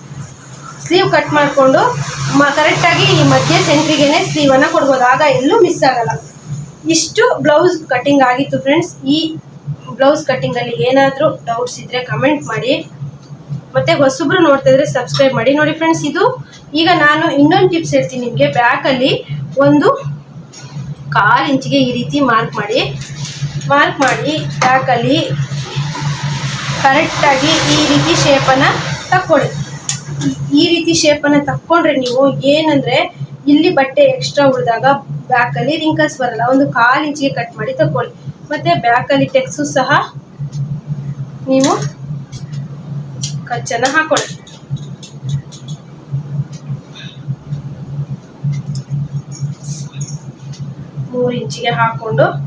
ಸ್ಲೀವ್ ಕಟ್ ಮಾಡಿಕೊಂಡು, ಮ ಕರೆಕ್ಟಾಗಿ ಈ ಮಧ್ಯೆ ಸೆಂಟ್ರಿಗೇನೆ ಸ್ಲೀವನ್ನು ಕೊಡ್ಬೋದು. ಆಗ ಎಲ್ಲೂ ಮಿಸ್ ಆಗಲ್ಲ. ಇಷ್ಟು ಬ್ಲೌಸ್ ಕಟಿಂಗ್ ಆಗಿತ್ತು ಫ್ರೆಂಡ್ಸ್ ಈ ಬ್ಲೌಸ್ ಕಟ್ಟಿಂಗಲ್ಲಿ ಏನಾದರೂ ಡೌಟ್ಸ್ ಇದ್ದರೆ ಕಮೆಂಟ್ ಮಾಡಿ. ಮತ್ತೆ ಹೊಸಬ್ರು ನೋಡ್ತಾ ಇದ್ರೆ ಸಬ್ಸ್ಕ್ರೈಬ್ ಮಾಡಿ. ನೋಡಿ ಫ್ರೆಂಡ್ಸ್ ಇದು ಈಗ ನಾನು ಇನ್ನೊಂದು ಟಿಪ್ಸ್ ಹೇಳ್ತೀನಿ ನಿಮಗೆ. ಬ್ಯಾಕಲ್ಲಿ ಒಂದು ಕಾಲು ಇಂಚಿಗೆ ಈ ರೀತಿ ಮಾರ್ಕ್ ಮಾಡಿ. ಮಾರ್ಕ್ ಮಾಡಿ ಬ್ಯಾಕಲ್ಲಿ ಕರೆಕ್ಟಾಗಿ ಈ ರೀತಿ ಶೇಪನ್ನು ತಕ್ಕೊಳ್ಳಿ ಈ- ರೀತಿ ರೀತಿ ಶೇಪನ್ನು ತಕ್ಕೊಂಡ್ರೆ ನೀವು ಏನಂದರೆ ಇಲ್ಲಿ ಬಟ್ಟೆ ಎಕ್ಸ್ಟ್ರಾ ಉಳಿದಾಗ ಬ್ಯಾಕಲ್ಲಿ ರಿಂಕಲ್ಸ್ ಬರಲ್ಲ. ಒಂದು ಕಾಲು ಇಂಚಿಗೆ ಕಟ್ ಮಾಡಿ ತಕ್ಕೊಳ್ಳಿ. ಮತ್ತು ಬ್ಯಾಕಲ್ಲಿ ಟೆಕ್ಸು ಸಹ ನೀವು ಖರ್ಚನ್ನು ಹಾಕೊಳ್ಳಿ. ಮೂರು ಇಂಚಿಗೆ ಹಾಕೊಂಡು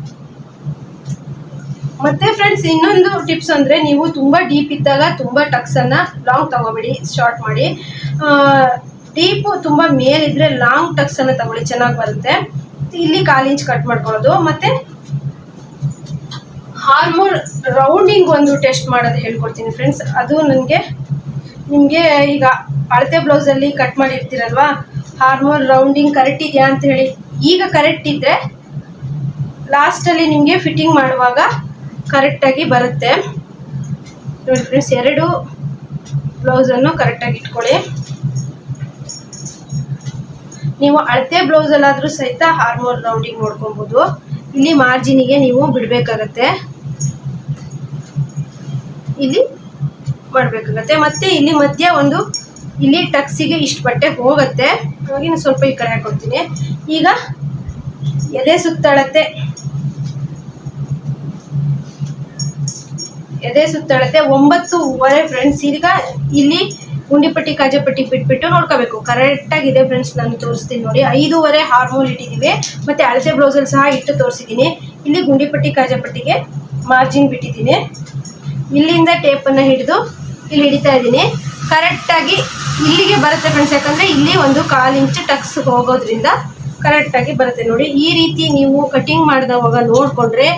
ಮತ್ತೆ ಫ್ರೆಂಡ್ಸ್ ಇನ್ನೊಂದು ಟಿಪ್ಸ್ ಅಂದ್ರೆ ನೀವು ತುಂಬಾ ಡೀಪ್ ಇದ್ದಾಗ ತುಂಬಾ ಟಕ್ಸ್ ಅನ್ನ ಲಾಂಗ್ ತಗೋಬೇಡಿ ಶಾರ್ಟ್ ಮಾಡಿ. ಡೀಪ್ ತುಂಬಾ ಮೇಲಿದ್ರೆ ಲಾಂಗ್ ಟಕ್ಸ್ ಅನ್ನ ತಗೊಳ್ಳಿ, ಚೆನ್ನಾಗಿ ಬರುತ್ತೆ. ಇಲ್ಲಿ ಕಾಲು ಇಂಚ್ ಕಟ್ ಮಾಡ್ಕೊಳ್ಳೋದು. ಮತ್ತೆ ಹಾರ್ಮೋನ್ ರೌಂಡಿಂಗ್ ಒಂದು ಟೆಸ್ಟ್ ಮಾಡೋದು ಹೇಳ್ಕೊಡ್ತೀನಿ ಫ್ರೆಂಡ್ಸ್ ಅದು ನನಗೆ, ನಿಮಗೆ ಈಗ ಅಳತೆ ಬ್ಲೌಸಲ್ಲಿ ಕಟ್ ಮಾಡಿರ್ತೀರಲ್ವಾ? ಹಾರ್ಮೋನ್ ರೌಂಡಿಂಗ್ ಕರೆಕ್ಟ್ ಇದೆಯಾ ಅಂತ ಹೇಳಿ. ಈಗ ಕರೆಕ್ಟ್ ಇದ್ದರೆ ಲಾಸ್ಟಲ್ಲಿ ನಿಮಗೆ ಫಿಟ್ಟಿಂಗ್ ಮಾಡುವಾಗ ಕರೆಕ್ಟಾಗಿ ಬರುತ್ತೆ. ನೋಡಿ ಫ್ರೆಂಡ್ಸ್ ಎರಡು ಬ್ಲೌಸನ್ನು ಕರೆಕ್ಟಾಗಿ ಇಟ್ಕೊಳ್ಳಿ. ನೀವು ಅಳತೆ ಬ್ಲೌಸಲ್ಲಾದರೂ ಸಹಿತ ಹಾರ್ಮೋನ್ ರೌಂಡಿಂಗ್ ನೋಡ್ಕೊಬೋದು ಇಲ್ಲಿ ಮಾರ್ಜಿನಿಗೆ ನೀವು ಬಿಡಬೇಕಾಗತ್ತೆ. ಇಲ್ಲಿ ಮಾಡಬೇಕಾಗತ್ತೆ. ಮತ್ತೆ ಇಲ್ಲಿ ಮಧ್ಯ ಒಂದು ಇಲ್ಲಿ ಟಕ್ಸಿಗೆ ಇಷ್ಟು ಬಟ್ಟೆ ಹೋಗುತ್ತೆ. ಹಾಗೆ ಸ್ವಲ್ಪ ಈ ಕಡೆ ಹಾಕೊಡ್ತೀನಿ ಈಗ ಎದೆ ಸುತ್ತಳತೆ ಎದೆ ಸುತ್ತಳತೆ ಒಂಬತ್ತುವರೆ ಫ್ರೆಂಡ್ಸ್ ಈಗ ಇಲ್ಲಿ ಗುಂಡಿಪಟ್ಟಿ, ಕಾಜಪಟ್ಟಿ ಬಿಟ್ಬಿಟ್ಟು ನೋಡ್ಕೋಬೇಕು. ಕರೆಕ್ಟಾಗಿ ಇದೆ ಫ್ರೆಂಡ್ಸ್ ನಾನು ತೋರಿಸ್ತೀನಿ ನೋಡಿ. ಐದೂವರೆ ಹಾರ್ಮೋನ್ ಇಟ್ಟಿದ್ದೀವಿ ಮತ್ತೆ ಅಳತೆ ಬ್ಲೌಸಲ್ಲಿ ಸಹ ಇಟ್ಟು ತೋರಿಸಿದ್ದೀನಿ ಇಲ್ಲಿ ಗುಂಡಿಪಟ್ಟಿ, ಕಾಜಪಟ್ಟಿಗೆ ಮಾರ್ಜಿನ್ ಬಿಟ್ಟಿದ್ದೀನಿ ಇಲ್ಲಿಂದ ಟೇಪನ್ನು ಹಿಡಿದು ಇಲ್ಲಿ ಹಿಡಿತಾ ಇದ್ದೀನಿ ಕರೆಕ್ಟಾಗಿ ಇಲ್ಲಿಗೆ ಬರುತ್ತೆ ಫ್ರೆಂಡ್ಸ್ ಯಾಕಂದರೆ ಇಲ್ಲಿ ಒಂದು ಕಾಲು ಇಂಚು ಟಕ್ಸ್ ಹೋಗೋದ್ರಿಂದ ಕರೆಕ್ಟಾಗಿ ಬರುತ್ತೆ ನೋಡಿ. ಈ ರೀತಿ ನೀವು ಕಟಿಂಗ್ ಮಾಡಿದವಾಗ ನೋಡಿಕೊಂಡ್ರೆ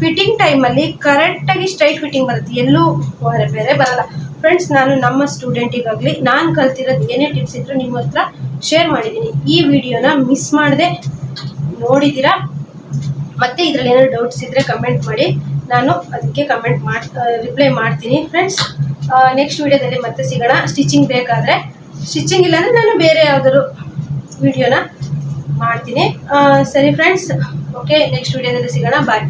ಫಿಟ್ಟಿಂಗ್ ಟೈಮಲ್ಲಿ ಕರೆಕ್ಟಾಗಿ ಸ್ಟ್ರೈಟ್ ಫಿಟ್ಟಿಂಗ್ ಬರುತ್ತೆ. ಎಲ್ಲೂ ಬೇರೆ ಬೇರೆ ಬರಲ್ಲ. ಫ್ರೆಂಡ್ಸ್ ನಾನು ನಮ್ಮ ಸ್ಟೂಡೆಂಟಿಗಾಗಲಿ ನಾನು ಕಲ್ತಿರೋದು ಏನೇ ಟಿಪ್ಸ್ ಇದ್ದರೂ ನಿಮ್ಮ ಹತ್ರ ಶೇರ್ ಮಾಡಿದ್ದೀನಿ. ಈ ವಿಡಿಯೋನ ಮಿಸ್ ಮಾಡದೆ ನೋಡಿದ್ದೀರಾ? ಮತ್ತೆ ಇದರಲ್ಲಿ ಏನಾದ್ರು ಡೌಟ್ಸ್ ಇದ್ದರೆ ಕಮೆಂಟ್ ಮಾಡಿ. ನಾನು ಅದಕ್ಕೆ ಕಮೆಂಟ್ ಮಾಡಿ ರಿಪ್ಲೈ ಮಾಡ್ತೀನಿ. ಫ್ರೆಂಡ್ಸ್ ನೆಕ್ಸ್ಟ್ ವಿಡಿಯೋದಲ್ಲಿ ಮತ್ತೆ ಸಿಗೋಣ. ಸ್ಟಿಚಿಂಗ್ ಬೇಕಾದರೆ. ಸ್ಟಿಚಿಂಗ್ ಇಲ್ಲಾಂದರೆ ನಾನು ಬೇರೆ ಯಾವ್ದಾದ್ರು ವಿಡಿಯೋನ ಮಾಡ್ತೀನಿ. ಸರಿ ಫ್ರೆಂಡ್ಸ್ ಓಕೆ ನೆಕ್ಸ್ಟ್ ವಿಡಿಯೋದಲ್ಲಿ ಸಿಗೋಣ. ಬಾಯ್